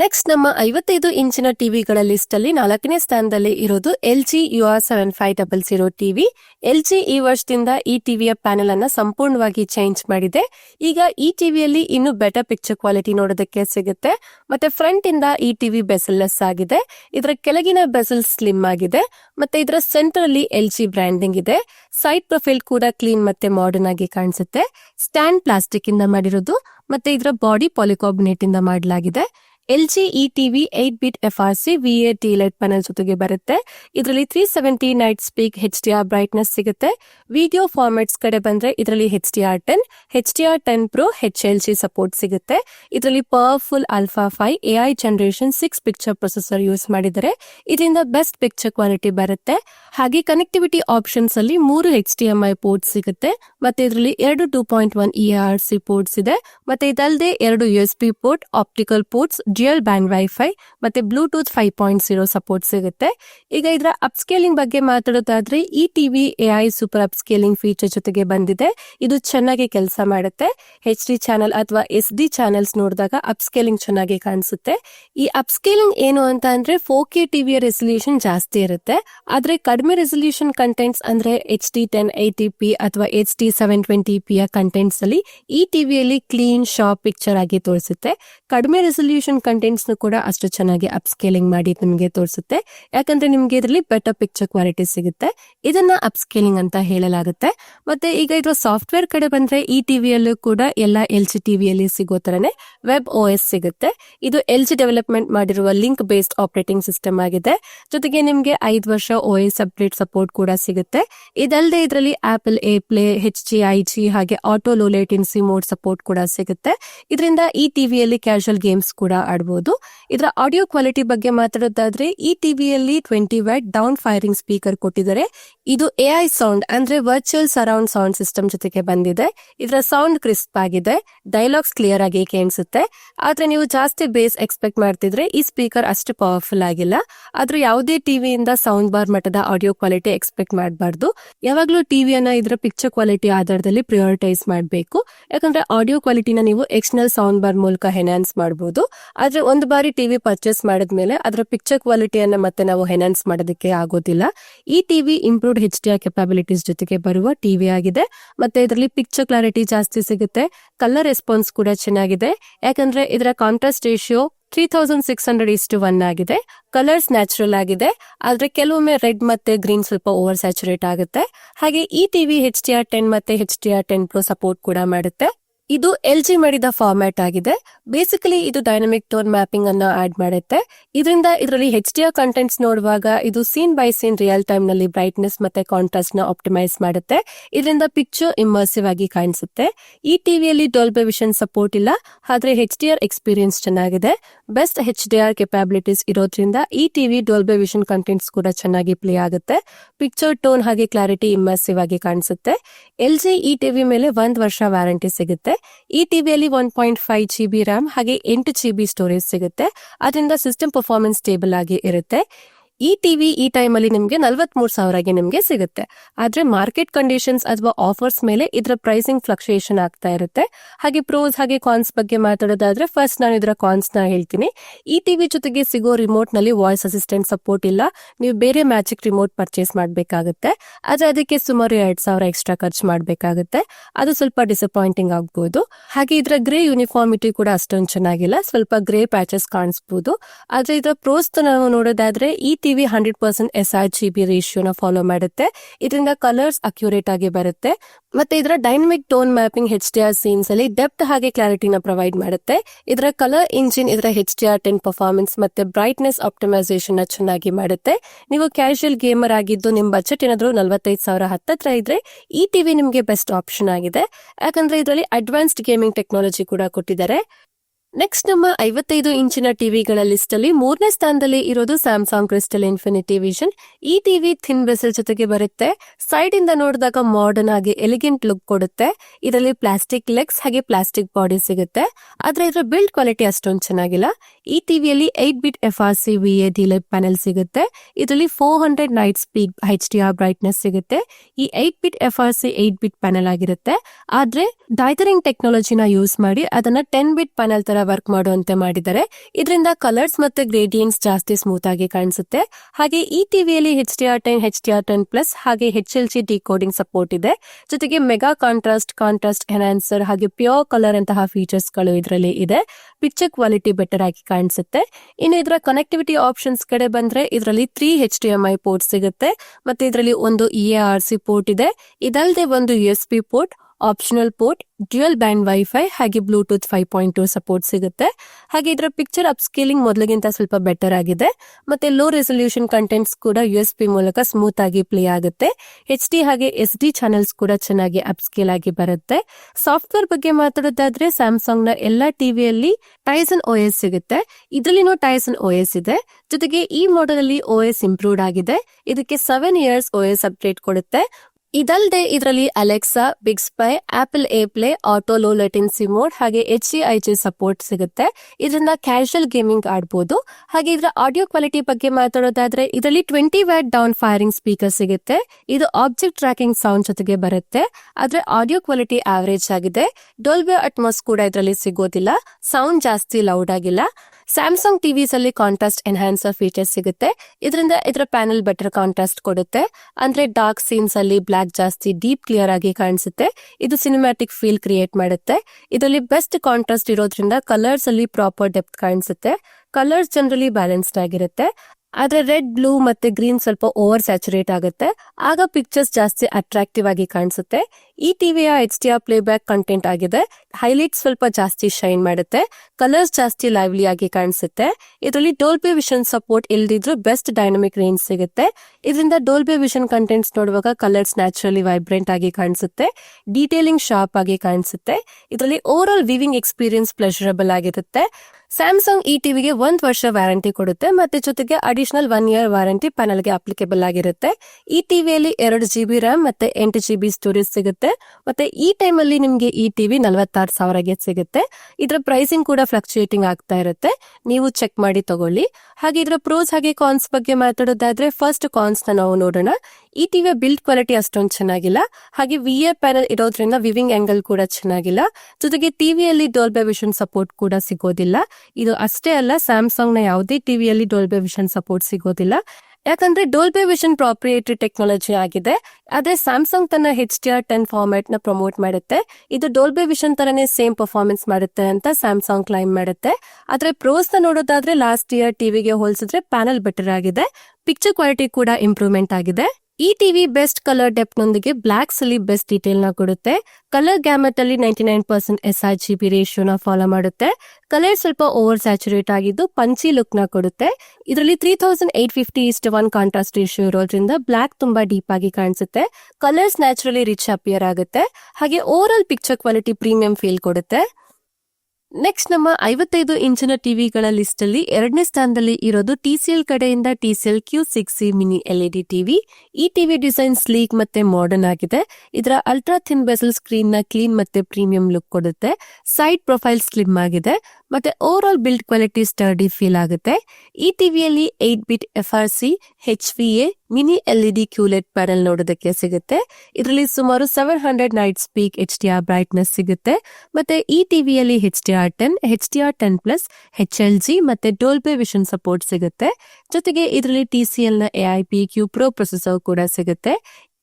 ನೆಕ್ಸ್ಟ್ ನಮ್ಮ ಐವತ್ತೈದು ಇಂಚಿನ ಟಿವಿಗಳ ಲಿಸ್ಟ್ ಅಲ್ಲಿ ನಾಲ್ಕನೇ ಸ್ಥಾನದಲ್ಲಿ ಇರೋದು L G U R seven five double zero TV L G ಈ ವರ್ಷದಿಂದ ಈ ಟಿವಿಯ ಪ್ಯಾನೆಲ್ ಅನ್ನ ಸಂಪೂರ್ಣವಾಗಿ ಚೇಂಜ್ ಮಾಡಿದೆ. ಈಗ ಈ ಟಿವಿಯಲ್ಲಿ ಇನ್ನು ಬೆಟರ್ ಪಿಕ್ಚರ್ ಕ್ವಾಲಿಟಿ ನೋಡೋದಕ್ಕೆ ಸಿಗುತ್ತೆ. ಮತ್ತೆ ಫ್ರಂಟ್ ಇಂದ ಈ ಟಿವಿ ಬೆಸಲ್ಲೆಸ್ ಆಗಿದೆ. ಇದರ ಕೆಳಗಿನ ಬೆಸಲ್ ಸ್ಲಿಮ್ ಆಗಿದೆ. ಮತ್ತೆ ಇದರ ಸೆಂಟರ್ ಅಲ್ಲಿ ಎಲ್ ಜಿ ಬ್ರ್ಯಾಂಡಿಂಗ್ ಇದೆ. ಸೈಡ್ ಪ್ರೊಫೈಲ್ ಕೂಡ ಕ್ಲೀನ್ ಮತ್ತೆ ಮಾಡರ್ನ್ ಆಗಿ ಕಾಣಿಸುತ್ತೆ. ಸ್ಟ್ಯಾಂಡ್ ಪ್ಲಾಸ್ಟಿಕ್ ಇಂದ ಮಾಡಿರೋದು. ಮತ್ತೆ ಇದರ ಬಾಡಿ ಪಾಲಿಕಾರ್ಬನೇಟ್ ಇಂದ ಮಾಡಲಾಗಿದೆ. L G, E TV eight bit F R C V A T light panel ಜೊತೆಗೆ ಬರುತ್ತೆ. ಇದರಲ್ಲಿ three seventy nit peak H D R brightness ಸಿಗುತ್ತೆ. ವಿಡಿಯೋ ಫಾರ್ಮೆಟ್ಸ್ ಕಡೆ ಬಂದ್ರೆ ಇದರಲ್ಲಿ H D R ten H D R ten pro H L G support ಸಿಗುತ್ತೆ. ಇದರಲ್ಲಿ powerful alpha five A I generation six picture processor use ಮಾಡಿದರೆ ಇದರಿಂದ best picture quality ಬರುತ್ತೆ. ಹಾಗೆ ಕನೆಕ್ಟಿವಿಟಿ ಆಪ್ಷನ್ಸ್ ಅಲ್ಲಿ ಮೂರು H D M I port ಸಿಗುತ್ತೆ. ಮತ್ತೆ ಇದರಲ್ಲಿ ಎರಡು two point one E R C ports ಇದೆ. ಮತ್ತೆ ಇದಲ್ಲದೆ ಎರಡು U S B port optical ports dual band wifi ಮತ್ತೆ bluetooth five point zero support ಸಿಗುತ್ತೆ. ಈಗ ಇದರ ಅಪ್ಸ್ಕೇಲಿಂಗ್ ಬಗ್ಗೆ ಮಾತಾಡೋದಾದ್ರೆ ಈ TV A I super upscaling feature ಜೊತೆಗೆ ಬಂದಿದೆ. ಇದು ಚೆನ್ನಾಗಿ ಕೆಲಸ ಮಾಡುತ್ತೆ. ಹೆಚ್ ಡಿ ಚಾನಲ್ ಅಥವಾ ಎಸ್ ಡಿ ಚಾನೆಲ್ಸ್ ನೋಡಿದಾಗ ಅಪ್ಸ್ಕೇಲಿಂಗ್ ಚೆನ್ನಾಗಿ ಕಾಣಿಸುತ್ತೆ. ಈ ಅಪ್ಸ್ಕೇಲಿಂಗ್ ಏನು ಅಂತ ಅಂದ್ರೆ ಫೋರ್ ಕೆ ಟಿವಿಯ ರೆಸಲ್ಯೂಷನ್ ಜಾಸ್ತಿ ಇರುತ್ತೆ. ಆದ್ರೆ ಕಡಿಮೆ ರೆಸಲ್ಯೂಷನ್ ಕಂಟೆಂಟ್ಸ್ ಅಂದ್ರೆ H D ten eighty P ಅಥವಾ ಎಚ್ ಡಿ ಸೆವೆನ್ ಟ್ವೆಂಟಿ ಪಿಯ ಕಂಟೆಂಟ್ಸ್ ಅಲ್ಲಿ ಈ ಟಿವಿಯಲ್ಲಿ ಕ್ಲೀನ್ ಶಾರ್ಪ್ ಪಿಕ್ಚರ್ ಆಗಿ ತೋರಿಸುತ್ತೆ. ಕಡಿಮೆ ರೆಸಲ್ಯೂಷನ್ ಕಂಟೆಂಟ್ಸ್ ಕೂಡ ಅಷ್ಟು ಚೆನ್ನಾಗಿ ಅಪ್ಸ್ಕೇಲಿಂಗ್ ಮಾಡಿ ನಿಮಗೆ ತೋರಿಸುತ್ತೆ. ಯಾಕಂದ್ರೆ ನಿಮ್ಗೆ ಇದರಲ್ಲಿ ಬೆಟರ್ ಪಿಕ್ಚರ್ ಕ್ವಾಲಿಟಿ ಸಿಗುತ್ತೆ. ಇದನ್ನ ಅಪ್ಸ್ಕೇಲಿಂಗ್ ಅಂತ ಹೇಳಲಾಗುತ್ತೆ. ಮತ್ತೆ ಈಗ ಇದ್ರ ಸಾಫ್ಟ್ವೇರ್ ಕಡೆ ಬಂದ್ರೆ ಈ ಟಿವಿಯಲ್ಲೂ ಕೂಡ ಎಲ್ಲ ಎಲ್ ಜಿ ಟಿವಿಯಲ್ಲಿ ಸಿಗೋ ತರನೇ ವೆಬ್ ಓ ಎಸ್ ಸಿಗುತ್ತೆ. ಇದು ಎಲ್ ಜಿ ಡೆವಲಪ್ಮೆಂಟ್ ಮಾಡಿರುವ ಲಿಂಕ್ ಬೇಸ್ಡ್ ಆಪರೇಟಿಂಗ್ ಸಿಸ್ಟಮ್ ಆಗಿದೆ. ಜೊತೆಗೆ ನಿಮ್ಗೆ ಐದು ವರ್ಷ ಓ ಎಸ್ ಅಪ್ಡೇಟ್ ಸಪೋರ್ಟ್ ಕೂಡ ಸಿಗುತ್ತೆ. ಇದಲ್ಲದೆ ಇದರಲ್ಲಿ Apple AirPlay H G I G ಹಾಗೆ auto low latency mode support ಕೂಡ ಸಿಗುತ್ತೆ. ಇದರಿಂದ ಈ ಟಿವಿಯಲ್ಲಿ ಕ್ಯಾಶುವಲ್ ಗೇಮ್ಸ್ ಕೂಡ ಆಡಬಹುದು ಇದರ ಆಡಿಯೋ ಕ್ವಾಲಿಟಿ ಬಗ್ಗೆ ಮಾತಾಡೋದಾದ್ರೆ, ಈ ಟಿವಿಯಲ್ಲಿ twenty watt down firing speaker ಕೊಟ್ಟಿದ್ದಾರೆ. ಇದು ಎ ಐ ಸೌಂಡ್ ಅಂದ್ರೆ ವರ್ಚುವಲ್ ಸರೌಂಡ್ ಸೌಂಡ್ ಸಿಸ್ಟಮ್ ಜೊತೆಗೆ ಬಂದಿದೆ. ಇದರ ಸೌಂಡ್ ಕ್ರಿಸ್ಪ್ ಆಗಿದೆ. ಡೈಲಾಗ್ಸ್ ಕ್ಲಿಯರ್ ಆಗಿ ಕೇಳಿಸುತ್ತೆ ಆದ್ರೆ ನೀವು ಜಾಸ್ತಿ ಬೇಸ್ ಎಕ್ಸ್ಪೆಕ್ಟ್ ಮಾಡ್ತಿದ್ರೆ ಈ ಸ್ಪೀಕರ್ ಅಷ್ಟು ಪವರ್ಫುಲ್ ಆಗಿಲ್ಲ. ಆದ್ರೆ ಯಾವುದೇ ಟಿವಿಯಿಂದ ಸೌಂಡ್ ಬಾರ್ ಮಟ್ಟದ ಆಡಿಯೋ ಕ್ವಾಲಿಟಿ ಎಕ್ಸ್ಪೆಕ್ಟ್ ಮಾಡಬಾರ್ದು. ಯಾವಾಗ್ಲೂ ಟಿವಿಯನ್ನ ಇದರ ಪಿಕ್ಚರ್ ಕ್ವಾಲಿಟಿ ಆಧಾರದಲ್ಲಿ ಪ್ರಿಯಾರಿಟೈಸ್ ಮಾಡಬೇಕು. ಯಾಕಂದ್ರೆ ಆಡಿಯೋ ಕ್ವಾಲಿಟಿನ ನೀವು ಎಕ್ಸ್ಟರ್ನಲ್ ಸೌಂಡ್ ಬಾರ್ ಮೂಲಕ ಎನ್ಹಾನ್ಸ್ ಮಾಡಬಹುದು ಆದ್ರೆ ಒಂದು ಬಾರಿ ಟಿವಿ ಪರ್ಚೇಸ್ ಮಾಡಿದ್ಮೇಲೆ ಅದರ ಪಿಕ್ಚರ್ ಕ್ವಾಲಿಟಿಯನ್ನ ಮತ್ತೆ ನಾವು ಎನ್ಹಾನ್ಸ್ ಮಾಡೋದಕ್ಕೆ ಆಗೋದಿಲ್ಲ. ಈ TV improved H D R capabilities ಜೊತೆಗೆ ಬರುವ ಟಿವಿ ಆಗಿದೆ. ಮತ್ತೆ ಇದರಲ್ಲಿ ಪಿಕ್ಚರ್ ಕ್ಲಾರಿಟಿ ಜಾಸ್ತಿ ಸಿಗುತ್ತೆ. ಕಲರ್ ರೆಸ್ಪಾನ್ಸ್ ಕೂಡ ಚೆನ್ನಾಗಿದೆ. ಯಾಕಂದ್ರೆ ಇದರ contrast ratio three thousand six hundred ಇಷ್ಟು ಒನ್ ಆಗಿದೆ. ಕಲರ್ಸ್ ನ್ಯಾಚುರಲ್ ಆಗಿದೆ. ಆದ್ರೆ ಕೆಲವೊಮ್ಮೆ ರೆಡ್ ಮತ್ತೆ ಗ್ರೀನ್ ಸ್ವಲ್ಪ ಓವರ್ ಸ್ಯಾಚುರೇಟ್ ಆಗುತ್ತೆ. ಹಾಗೆ ಈ TV H D R ten ಮತ್ತೆ H D R ten pro support ಕೂಡ ಮಾಡುತ್ತೆ. ಇದು ಎಲ್ ಜಿ ಮಾಡಿದ ಫಾರ್ಮ್ಯಾಟ್ ಆಗಿದೆ. ಬೇಸಿಕಲಿ ಇದು ಡೈನಮಿಕ್ ಟೋನ್ ಮ್ಯಾಪಿಂಗ್ ಅನ್ನ ಆಡ್ ಮಾಡುತ್ತೆ. ಇದರಿಂದ ಇದರಲ್ಲಿ ಹೆಚ್ ಡಿ ಆರ್ ಕಂಟೆಂಟ್ಸ್ ನೋಡುವಾಗ ಇದು ಸೀನ್ ಬೈ ಸೀನ್ ರಿಯಲ್ ಟೈಮ್ನಲ್ಲಿ ಬ್ರೈಟ್ನೆಸ್ ಮತ್ತೆ ಕಾಂಟ್ರಾಸ್ಟ್ನ ಆಪ್ಟಿಮೈಸ್ ಮಾಡುತ್ತೆ. ಇದರಿಂದ ಪಿಕ್ಚರ್ ಇಮರ್ಸಿವ್ ಆಗಿ ಕಾಣಿಸುತ್ತೆ. ಈ ಟಿವಿಯಲ್ಲಿ ಡೋಲ್ಬೆ ವಿಷನ್ ಸಪೋರ್ಟ್ ಇಲ್ಲ. ಆದ್ರೆ ಹೆಚ್ ಡಿ ಆರ್ ಎಕ್ಸ್ಪೀರಿಯನ್ಸ್ ಚೆನ್ನಾಗಿದೆ. Best H D R capabilities ಇರೋದ್ರಿಂದ ಈ ಟಿವಿ ಡೋಲ್ಬೆ ವಿಷನ್ ಕಂಟೆಂಟ್ಸ್ ಕೂಡ ಚೆನ್ನಾಗಿ ಪ್ಲೇ ಆಗುತ್ತೆ. ಪಿಕ್ಚರ್ ಟೋನ್ ಹಾಗೆ ಕ್ಲಾರಿಟಿ ಇಮರ್ಸಿವ್ ಆಗಿ ಕಾಣಿಸುತ್ತೆ. ಎಲ್ ಜಿ ಈ ಟಿವಿ ಮೇಲೆ ಒಂದ್ ವರ್ಷ ವ್ಯಾರಂಟಿ ಸಿಗುತ್ತೆ. ಈ ಟಿವಿಯಲ್ಲಿ one point five G B RAM ಹಾಗೆ ಎಂಟು ಜಿ ಬಿ ಸ್ಟೋರೇಜ್ ಸಿಗುತ್ತೆ. ಅದರಿಂದ ಸಿಸ್ಟಮ್ ಪರ್ಫಾರ್ಮೆನ್ಸ್ ಸ್ಟೇಬಲ್ ಆಗಿ ಇರುತ್ತೆ. ಈ ಟಿವಿ ಈ ಟೈಮಲ್ಲಿ ನಿಮಗೆ ನಲ್ವತ್ಮೂರು ಸಾವಿರಗೆ ನಿಮಗೆ ಸಿಗುತ್ತೆ. ಆದ್ರೆ ಮಾರ್ಕೆಟ್ ಕಂಡೀಷನ್ಸ್ ಅಥವಾ ಆಫರ್ಸ್ ಮೇಲೆ ಇದರ ಪ್ರೈಸಿಂಗ್ ಫ್ಲಕ್ಚುಯೇಷನ್ ಆಗ್ತಾ ಇರುತ್ತೆ. ಹಾಗೆ ಪ್ರೋಸ್ ಹಾಗೆ ಕಾನ್ಸ್ ಬಗ್ಗೆ ಮಾತಾಡೋದಾದ್ರೆ ಫಸ್ಟ್ ನಾನು ಇದರ ಕಾನ್ಸ್ನ ಹೇಳ್ತೀನಿ. ಈ ಟಿವಿ ಜೊತೆಗೆ ಸಿಗೋ ರಿಮೋಟ್ನಲ್ಲಿ ವಾಯ್ಸ್ ಅಸಿಸ್ಟೆಂಟ್ ಸಪೋರ್ಟ್ ಇಲ್ಲ. ನೀವು ಬೇರೆ ಮ್ಯಾಜಿಕ್ ರಿಮೋಟ್ ಪರ್ಚೇಸ್ ಮಾಡಬೇಕಾಗುತ್ತೆ. ಆದ್ರೆ ಅದಕ್ಕೆ ಸುಮಾರು ಎರಡ್ ಸಾವಿರ ಎಕ್ಸ್ಟ್ರಾ ಖರ್ಚು ಮಾಡಬೇಕಾಗುತ್ತೆ. ಅದು ಸ್ವಲ್ಪ ಡಿಸಪಾಯಿಂಟಿಂಗ್ ಆಗ್ಬೋದು. ಹಾಗೆ ಇದರ ಗ್ರೇ ಯೂನಿಫಾರ್ಮಿಟಿ ಕೂಡ ಅಷ್ಟೊಂದು ಚೆನ್ನಾಗಿಲ್ಲ. ಸ್ವಲ್ಪ ಗ್ರೇ ಪ್ಯಾಚಸ್ ಕಾಣಿಸ್ಬೋದು. ಆದ್ರೆ ಇದರ ಪ್ರೋಸ್ ನಾವು ನೋಡೋದಾದ್ರೆ ಈ TV hundred percent S R G B ರೇಷಿಯೋನ follow ಮಾಡುತ್ತೆ. ಇದರಿಂದ ಕಲರ್ಸ್ ಅಕ್ಯುರೇಟ್ ಆಗಿ ಬರುತ್ತೆ. ಮತ್ತೆ ಇದರ dynamic tone mapping H D R scenes ಅಲ್ಲಿ ಡೆಪ್ತ್ ಹಾಗೆ ಕ್ಲಾರಿಟಿನ ಪ್ರೊವೈಡ್ ಮಾಡುತ್ತೆ. ಇದರ ಕಲರ್ ಇಂಜಿನ್ ಇದರ H D R ten performance ಮತ್ತೆ ಬ್ರೈಟ್ನೆಸ್ ಆಪ್ಟಿಮೈಸೇಷನ್ ಚೆನ್ನಾಗಿ ಮಾಡುತ್ತೆ. ನೀವು ಕ್ಯಾಶುಯಲ್ ಗೇಮರ್ ಆಗಿದ್ದು ನಿಮ್ ಬಜೆಟ್ ಏನಾದ್ರು ನಲವತ್ತೈದು ಸಾವಿರ ಹತ್ತತ್ರ ಇದ್ರೆ ಈ ಟಿವಿ ನಿಮಗೆ ಬೆಸ್ಟ್ ಆಪ್ಷನ್ ಆಗಿದೆ. ಯಾಕಂದ್ರೆ ಇದರಲ್ಲಿ ಅಡ್ವಾನ್ಸ್ಡ್ ಗೇಮಿಂಗ್ ಟೆಕ್ನಾಲಜಿ ಕೂಡ ಕೊಟ್ಟಿದ್ದಾರೆ. ನೆಕ್ಸ್ಟ್ ನಮ್ಮ ಐವತ್ತೈದು ಇಂಚಿನ ಟಿವಿಗಳ ಲಿಸ್ಟ್ ಅಲ್ಲಿ ಮೂರನೇ ಸ್ಥಾನದಲ್ಲಿ ಇರೋದು ಸ್ಯಾಮ್ಸಂಗ್ ಕ್ರಿಸ್ಟಲ್ ಇನ್ಫಿನಿಟಿ ವಿಷನ್ ಈ ಟಿವಿ ಥಿನ್ ಬೆಸಲ್ ಜೊತೆಗೆ ಬರುತ್ತೆ. ಸೈಡ್ ಇಂದ ನೋಡಿದಾಗ ಮಾಡರ್ನ್ ಆಗಿ ಎಲಿಗೆಂಟ್ ಲುಕ್ ಕೊಡುತ್ತೆ. ಇದರಲ್ಲಿ ಪ್ಲಾಸ್ಟಿಕ್ ಲೆಗ್ಸ್ ಹಾಗೆ ಪ್ಲಾಸ್ಟಿಕ್ ಬಾಡಿ ಸಿಗುತ್ತೆ. ಆದ್ರೆ ಇದರ ಬಿಲ್ಡ್ ಕ್ವಾಲಿಟಿ ಅಷ್ಟೊಂದು ಚೆನ್ನಾಗಿಲ್ಲ. ಈ ಟಿವಿಯಲ್ಲಿ eight bit F R C V A DLED panel ಸಿಗುತ್ತೆ. ಇದರಲ್ಲಿ ಫೋರ್ ಹಂಡ್ರೆಡ್ ನೈಟ್ ಸ್ಪೀಡ್ ಹೆಚ್ ಡಿ ಆರ್ ಬ್ರೈಟ್ನೆಸ್ ಸಿಗುತ್ತೆ. ಈ eight bit F R C eight bit panel ಆಗಿರುತ್ತೆ. ಆದ್ರೆ ಡೈತರಿಂಗ್ ಟೆಕ್ನಾಲಜಿನ ಯೂಸ್ ಮಾಡಿ ಅದನ್ನ ಟೆನ್ ಬಿಟ್ ಪ್ಯಾನೆಲ್ ತರ ವರ್ಕ್ ಮಾಡುವಂತೆ ಮಾಡಿದ್ದಾರೆ ಇದರಿಂದ ಕಲರ್ಸ್ ಮತ್ತೆ ಗ್ರೇಡಿಯಂಟ್ಸ್ ಜಾಸ್ತಿ ಸ್ಮೂತ್ ಆಗಿ ಕಾಣಿಸುತ್ತೆ. ಹಾಗೆ ಈ ಟಿವಿಯಲ್ಲಿ H D R ten H D R ten plus ಹಾಗೆ H L G decoding support ಇದೆ. ಜೊತೆಗೆ ಮೆಗಾ ಕಾಂಟ್ರಾಸ್ಟ್ ಕಾಂಟ್ರಾಸ್ಟ್ ಎನ್ಹಾನ್ಸರ್ ಹಾಗೆ ಪ್ಯೂರ್ ಕಲರ್ ಅಂತಹ ಫೀಚರ್ಸ್ಗಳು ಇದರಲ್ಲಿ ಇದೆ. ಪಿಕ್ಚರ್ ಕ್ವಾಲಿಟಿ ಬೆಟರ್ ಆಗಿ ಕಾಣಿಸುತ್ತೆ. ಇನ್ನು ಇದರ ಕನೆಕ್ಟಿವಿಟಿ ಆಪ್ಷನ್ಸ್ ಕಡೆ ಬಂದ್ರೆ ಇದರಲ್ಲಿ three H D M I port ಸಿಗುತ್ತೆ. ಮತ್ತೆ ಇದರಲ್ಲಿ ಒಂದು ಇ ಆರ್ ಸಿ ಪೋರ್ಟ್ ಇದೆ. ಇದಲ್ಲದೆ ಒಂದು U S B port optional port dual band wifi ಹಾಗೆ Bluetooth five point two support ಸಿಗುತ್ತೆ. ಹಾಗೆ ಇದರ ಪಿಕ್ಚರ್ ಅಪ್ಸ್ಕೇಲಿಂಗ್ ಮೊದಲಿಗಿಂತ ಸ್ವಲ್ಪ ಬೆಟರ್ ಆಗಿದೆ. ಮತ್ತೆ ಲೋ ರೆಸೊಲ್ಯೂಷನ್ ಕಂಟೆಂಟ್ಸ್ ಕೂಡ ಯು ಎಸ್ ಪಿ ಮೂಲಕ ಸ್ಮೂತ್ ಆಗಿ ಪ್ಲೇ ಆಗುತ್ತೆ. ಎಚ್ ಡಿ ಹಾಗೆ ಎಸ್ ಡಿ ಚಾನೆಲ್ಸ್ ಕೂಡ ಚೆನ್ನಾಗಿ ಅಪ್ ಸ್ಕೇಲ್ ಆಗಿ ಬರುತ್ತೆ. ಸಾಫ್ಟ್ವೇರ್ ಬಗ್ಗೆ ಮಾತಾಡೋದಾದ್ರೆ ಸ್ಯಾಮ್ಸಂಗ್ನ ಎಲ್ಲಾ ಟಿವಿಯಲ್ಲಿ ಟೈಸನ್ ಓ ಎಸ್ ಸಿಗುತ್ತೆ. ಇದರಲ್ಲಿನೂ ಟೈಸನ್ ಓ ಎಸ್ ಇದೆ. ಜೊತೆಗೆ ಈ ಮಾಡೆಲ್ ಅಲ್ಲಿ ಓ ಎಸ್ ಇಂಪ್ರೂವ್ಡ್ ಆಗಿದೆ. ಇದಕ್ಕೆ seven years O S update ಕೊಡುತ್ತೆ. ಇದಲ್ಲದೆ ಇದರಲ್ಲಿ Alexa big spy Apple play auto low latency mode ಹಾಗೆ H C I G support ಸಿಗುತ್ತೆ. ಇದರಿಂದ ಕ್ಯಾಶುಯಲ್ ಗೇಮಿಂಗ್ ಆಡಬಹುದು ಹಾಗೆ ಇದರ ಆಡಿಯೋ ಕ್ವಾಲಿಟಿ ಬಗ್ಗೆ ಮಾತಾಡೋದಾದ್ರೆ ಇದರಲ್ಲಿ twenty watt down firing speaker ಸಿಗುತ್ತೆ. ಇದು ಆಬ್ಜೆಕ್ಟ್ ಟ್ರ್ಯಾಕಿಂಗ್ ಸೌಂಡ್ ಜೊತೆಗೆ ಬರುತ್ತೆ. ಆದ್ರೆ ಆಡಿಯೋ ಕ್ವಾಲಿಟಿ ಆವರೇಜ್ ಆಗಿದೆ. ಡೋಲ್ಬೆ ಅಟ್ಮೋಸ್ ಕೂಡ ಇದರಲ್ಲಿ ಸಿಗೋದಿಲ್ಲ. ಸೌಂಡ್ ಜಾಸ್ತಿ ಲೌಡ್ ಆಗಿಲ್ಲ. ಸ್ಯಾಮ್ಸಂಗ್ ಟಿವಿಸ್ ಅಲ್ಲಿ ಕಾಂಟ್ರಾಸ್ಟ್ ಎನ್ಹಾನ್ಸರ್ ಫೀಚರ್ಸ್ ಸಿಗುತ್ತೆ. ಇದರಿಂದ ಇದರ ಪ್ಯಾನಲ್ ಬೆಟರ್ ಕಾಂಟ್ರಾಸ್ಟ್ ಕೊಡುತ್ತೆ. ಅಂದ್ರೆ ಡಾರ್ಕ್ ಸೀನ್ಸ್ ಅಲ್ಲಿ ಬ್ಲಾಕ್ ಜಾಸ್ತಿ ಡೀಪ್ ಕ್ಲಿಯರ್ ಆಗಿ ಕಾಣಿಸುತ್ತೆ. ಇದು ಸಿನಿಮ್ಯಾಟಿಕ್ ಫೀಲ್ ಕ್ರಿಯೇಟ್ ಮಾಡುತ್ತೆ. ಇದರಲ್ಲಿ ಬೆಸ್ಟ್ ಕಾಂಟ್ರಾಸ್ಟ್ ಇರೋದ್ರಿಂದ ಕಲರ್ಸ್ ಅಲ್ಲಿ ಪ್ರಾಪರ್ ಡೆಪ್ತ್ ಕಾಣಿಸುತ್ತೆ. ಕಲರ್ಸ್ ಜನರಲಿ ಬ್ಯಾಲೆನ್ಸ್ಡ್ ಆಗಿರುತ್ತೆ. ಆದ್ರೆ ರೆಡ್ ಬ್ಲೂ ಮತ್ತೆ ಗ್ರೀನ್ ಸ್ವಲ್ಪ ಓವರ್ ಸ್ಯಾಚುರೇಟ್ ಆಗುತ್ತೆ. ಆಗ ಪಿಕ್ಚರ್ಸ್ ಜಾಸ್ತಿ ಅಟ್ರಾಕ್ಟಿವ್ ಆಗಿ ಕಾಣಿಸುತ್ತೆ. ಈ ಟಿವಿಯ H D R playback content ಆಗಿದೆ. ಹೈಲೈಟ್ ಸ್ವಲ್ಪ ಜಾಸ್ತಿ ಶೈನ್ ಮಾಡುತ್ತೆ. ಕಲರ್ಸ್ ಜಾಸ್ತಿ ಲೈವ್ಲಿ ಆಗಿ ಕಾಣಿಸುತ್ತೆ. ಇದರಲ್ಲಿ ಡೋಲ್ಬೆ ವಿಷನ್ ಸಪೋರ್ಟ್ ಇಲ್ದಿದ್ರು ಬೆಸ್ಟ್ ಡೈನಮಿಕ್ ರೇಂಜ್ ಸಿಗುತ್ತೆ. ಇದರಿಂದ ಡೋಲ್ಬೆ ವಿಷನ್ ಕಂಟೆಂಟ್ಸ್ ನೋಡುವಾಗ ಕಲರ್ಸ್ ನ್ಯಾಚುರಲಿ ವೈಬ್ರೆಂಟ್ ಆಗಿ ಕಾಣಿಸುತ್ತೆ. ಡೀಟೇಲಿಂಗ್ ಶಾರ್ಪ್ ಆಗಿ ಕಾಣಿಸುತ್ತೆ. ಇದರಲ್ಲಿ overall viewing experience pleasurable ಆಗಿರುತ್ತೆ. ಸ್ಯಾಮ್ಸಂಗ್ ಈ ಟಿವಿಗೆ ಒಂದ್ ವರ್ಷ ವ್ಯಾರಂಟಿ ಕೊಡುತ್ತೆ ಮತ್ತೆ ಜೊತೆಗೆ ಅಡಿಷನಲ್ ಒನ್ ಇಯರ್ ವಾರಂಟಿ ಗೆ ಅಪ್ಲಿಕೇಬಲ್ ಆಗಿರುತ್ತೆ. ಈ ಟಿವಿಯಲ್ಲಿ ಎರಡು ಜಿ ಬಿ ರ್ಯಾಮ್ ಮತ್ತೆ ಎಂಟು ಜಿ ಬಿ ಸ್ಟೋರೇಜ್ ಸಿಗುತ್ತೆ. ಮತ್ತೆ ಈ ಟೈಮ್ ಅಲ್ಲಿ ನಿಮ್ಗೆ ಈ ಟಿವಿ ನಲವತ್ತಾರು ಸಾವಿರಗೆ ಸಿಗುತ್ತೆ. ಇದರ ಪ್ರೈಸಿಂಗ್ ಕೂಡ ಫ್ಲಕ್ಚುಯೇಟಿಂಗ್ ಆಗ್ತಾ ಇರುತ್ತೆ. ನೀವು ಚೆಕ್ ಮಾಡಿ ತಗೊಳ್ಳಿ. ಹಾಗೆ ಇದರ ಪ್ರೋಸ್ ಹಾಗೆ ಕಾನ್ಸ್ ಬಗ್ಗೆ ಮಾತಾಡೋದಾದ್ರೆ ಫಸ್ಟ್ ಕಾನ್ಸ್ನ ನಾವು ನೋಡೋಣ. ಈ ಟಿವಿಯ ಬಿಲ್ಡ್ ಕ್ವಾಲಿಟಿ ಅಷ್ಟೊಂದು ಚೆನ್ನಾಗಿಲ್ಲ. ಹಾಗೆ ವಿ ಎ ಪ್ಯಾನಲ್ ಇರೋದ್ರಿಂದ ವಿವಿಂಗ್ ಆಂಗಲ್ ಕೂಡ ಚೆನ್ನಾಗಿಲ್ಲ. ಜೊತೆಗೆ ಟಿವಿಯಲ್ಲಿ ಡೋಲ್ಬೆ ವಿಷನ್ ಸಪೋರ್ಟ್ ಕೂಡ ಸಿಗೋದಿಲ್ಲ. ಇದು ಅಷ್ಟೇ ಅಲ್ಲ ಸ್ಯಾಮ್ಸಂಗ್ನ ಯಾವುದೇ ಟಿವಿಯಲ್ಲಿ ಡೋಲ್ಬೆ ವಿಷನ್ ಸಪೋರ್ಟ್ ಸಿಗೋದಿಲ್ಲ. ಯಾಕಂದ್ರೆ ಡೋಲ್ಬೆ ವಿಷನ್ ಪ್ರಾಪ್ರಿಯೇಟರಿ ಟೆಕ್ನಾಲಜಿ ಆಗಿದೆ. ಆದ್ರೆ ಸ್ಯಾಮ್ಸಂಗ್ ತನ್ನ ಹೆಚ್ ಟಿ ಆರ್ ಟೆನ್ ಫಾರ್ಮ್ಯಾಟ್ನ ಪ್ರಮೋಟ್ ಮಾಡುತ್ತೆ. ಇದು ಡೋಲ್ಬೆ ವಿಷನ್ ತರನೇ ಸೇಮ್ ಪರ್ಫಾರ್ಮೆನ್ಸ್ ಮಾಡುತ್ತೆ ಅಂತ ಸ್ಯಾಮ್ಸಂಗ್ ಕ್ಲೈಮ್ ಮಾಡುತ್ತೆ. ಆದ್ರೆ ಪ್ರೋಸ್ನ ನೋಡೋದಾದ್ರೆ ಲಾಸ್ಟ್ ಇಯರ್ ಟಿವಿಗೆ ಹೋಲಿಸಿದ್ರೆ ಪ್ಯಾನಲ್ ಬೆಟರ್ ಆಗಿದೆ. ಪಿಕ್ಚರ್ ಕ್ವಾಲಿಟಿ ಕೂಡ ಇಂಪ್ರೂವ್ಮೆಂಟ್ ಆಗಿದೆ. ಈ ಟಿವಿ ಬೆಸ್ಟ್ ಕಲರ್ ಡೆಪ್ ನೊಂದಿಗೆ ಅಲ್ಲಿ ಬೆಸ್ಟ್ ಡೀಟೇಲ್ನ ಕೊಡುತ್ತೆ. ಕಲರ್ ಗ್ಯಾಮೆಟ್ ಅಲ್ಲಿ ninety nine percent S R G B ರೇಷಿಯೋನ follow ಮಾಡುತ್ತೆ. ಕಲರ್ ಸ್ವಲ್ಪ ಓವರ್ ಸ್ಯಾಚುರೇಟ್ ಆಗಿದ್ದು ಪಂಚಿ ಲುಕ್ನ ಕೊಡುತ್ತೆ. ಇದರಲ್ಲಿ three thousand eight fifty is to one contrast ratio ಇರೋದ್ರಿಂದ ಬ್ಲಾಕ್ ತುಂಬಾ ಡೀಪ್ ಆಗಿ ಕಾಣಿಸುತ್ತೆ. ಕಲರ್ಸ್ ನ್ಯಾಚುರಲಿ ರಿಚ್ ಅಪಿಯರ್ ಆಗುತ್ತೆ. ಹಾಗೆ overall picture quality premium feel ಕೊಡುತ್ತೆ. ನೆಕ್ಸ್ಟ್ ನಮ್ಮ ಐವತ್ತೈದು ಇಂಚಿನ ಟಿವಿಗಳ ಲಿಸ್ಟ್ ಅಲ್ಲಿ ಎರಡನೇ ಸ್ಥಾನದಲ್ಲಿ ಇರೋದು ಟಿಸಿಎಲ್ ಕಡೆಯಿಂದ TCL Q six C mini D TV. ಈ ಟಿವಿ ಡಿಸೈನ್ ಸ್ಲೀಕ್ ಮತ್ತೆ ಮಾಡರ್ನ್ ಆಗಿದೆ. ಇದರ ಅಲ್ಟ್ರಾ ಥಿನ್ ಬೆಸಲ್ ಸ್ಕ್ರೀನ್ನ ಕ್ಲೀನ್ ಮತ್ತೆ ಪ್ರೀಮಿಯಂ ಲುಕ್ ಕೊಡುತ್ತೆ. ಸೈಡ್ ಪ್ರೊಫೈಲ್ ಸ್ಲಿಮ್ ಆಗಿದೆ. ಮತ್ತೆ overall build quality sturdy feel ಆಗುತ್ತೆ. ಈ ಟಿವಿಯಲ್ಲಿ eight bit F R C H V A mini L E D QLED panel ನೋಡೋದಕ್ಕೆ ಸಿಗುತ್ತೆ. ಇದರಲ್ಲಿ ಸುಮಾರು seven hundred nits peak H D R brightness ಸಿಗುತ್ತೆ. ಮತ್ತೆ ಈ ಟಿವಿಯಲ್ಲಿ H D R ten H D R ten plus H L G ಮತ್ತೆ Dolby vision support ಸಿಗುತ್ತೆ. ಜೊತೆಗೆ ಇದರಲ್ಲಿ T C ಎಲ್ನ A I P Q pro processor ಕೂಡ ಸಿಗುತ್ತೆ.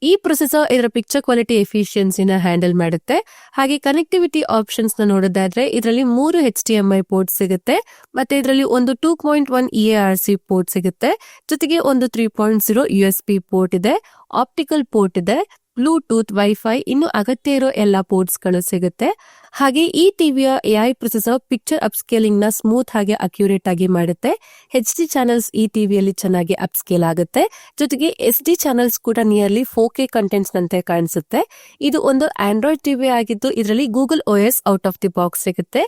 ಈ ಪ್ರೊಸೆಸರ್ ಇದರ ಪಿಕ್ಚರ್ ಕ್ವಾಲಿಟಿ ಎಫಿಷಿಯನ್ಸಿನ ಹ್ಯಾಂಡಲ್ ಮಾಡುತ್ತೆ. ಹಾಗೆ ಕನೆಕ್ಟಿವಿಟಿ ಆಪ್ಷನ್ಸ್ನ ನೋಡೋದಾದ್ರೆ ಇದರಲ್ಲಿ ಮೂರು H D M I port ಸಿಗುತ್ತೆ, ಮತ್ತೆ ಇದರಲ್ಲಿ ಒಂದು two point one E R C port ಸಿಗುತ್ತೆ, ಜೊತೆಗೆ ಒಂದು three point zero U S B port ಇದೆ ಆಪ್ಟಿಕಲ್ ಪೋರ್ಟ್ ಇದೆ ಬ್ಲೂಟೂತ್ ವೈಫೈ ಇನ್ನು ಅಗತ್ಯ ಇರೋ ಎಲ್ಲಾ ಪೋರ್ಟ್ಸ್ಗಳು ಸಿಗುತ್ತೆ. ಹಾಗೆ ಈ ಟಿವಿಯ ಎಐ ಪ್ರೊಸೆಸರ್ ಪಿಕ್ಚರ್ ಅಪ್ಸ್ಕೇಲಿಂಗ್ನ ಸ್ಮೂತ್ ಹಾಗೆ ಅಕ್ಯುರೇಟ್ ಆಗಿ ಮಾಡುತ್ತೆ. ಹೆಚ್ ಡಿ ಚಾನೆಲ್ಸ್ ಈ ಟಿವಿಯಲ್ಲಿ ಚೆನ್ನಾಗಿ ಅಪ್ಸ್ಕೇಲ್ ಆಗುತ್ತೆ. ಜೊತೆಗೆ ಎಸ್ ಡಿ ಚಾನೆಲ್ಸ್ ಕೂಡ ನಿಯರ್ಲಿ ಫೋರ್ ಕೆ ಕಂಟೆಂಟ್ಸ್ ನಂತೆ ಕಾಣಿಸುತ್ತೆ. ಇದು ಒಂದು ಆಂಡ್ರಾಯ್ಡ್ ಟಿವಿ ಆಗಿದ್ದು ಇದರಲ್ಲಿ Google O S out of the box ಸಿಗುತ್ತೆ.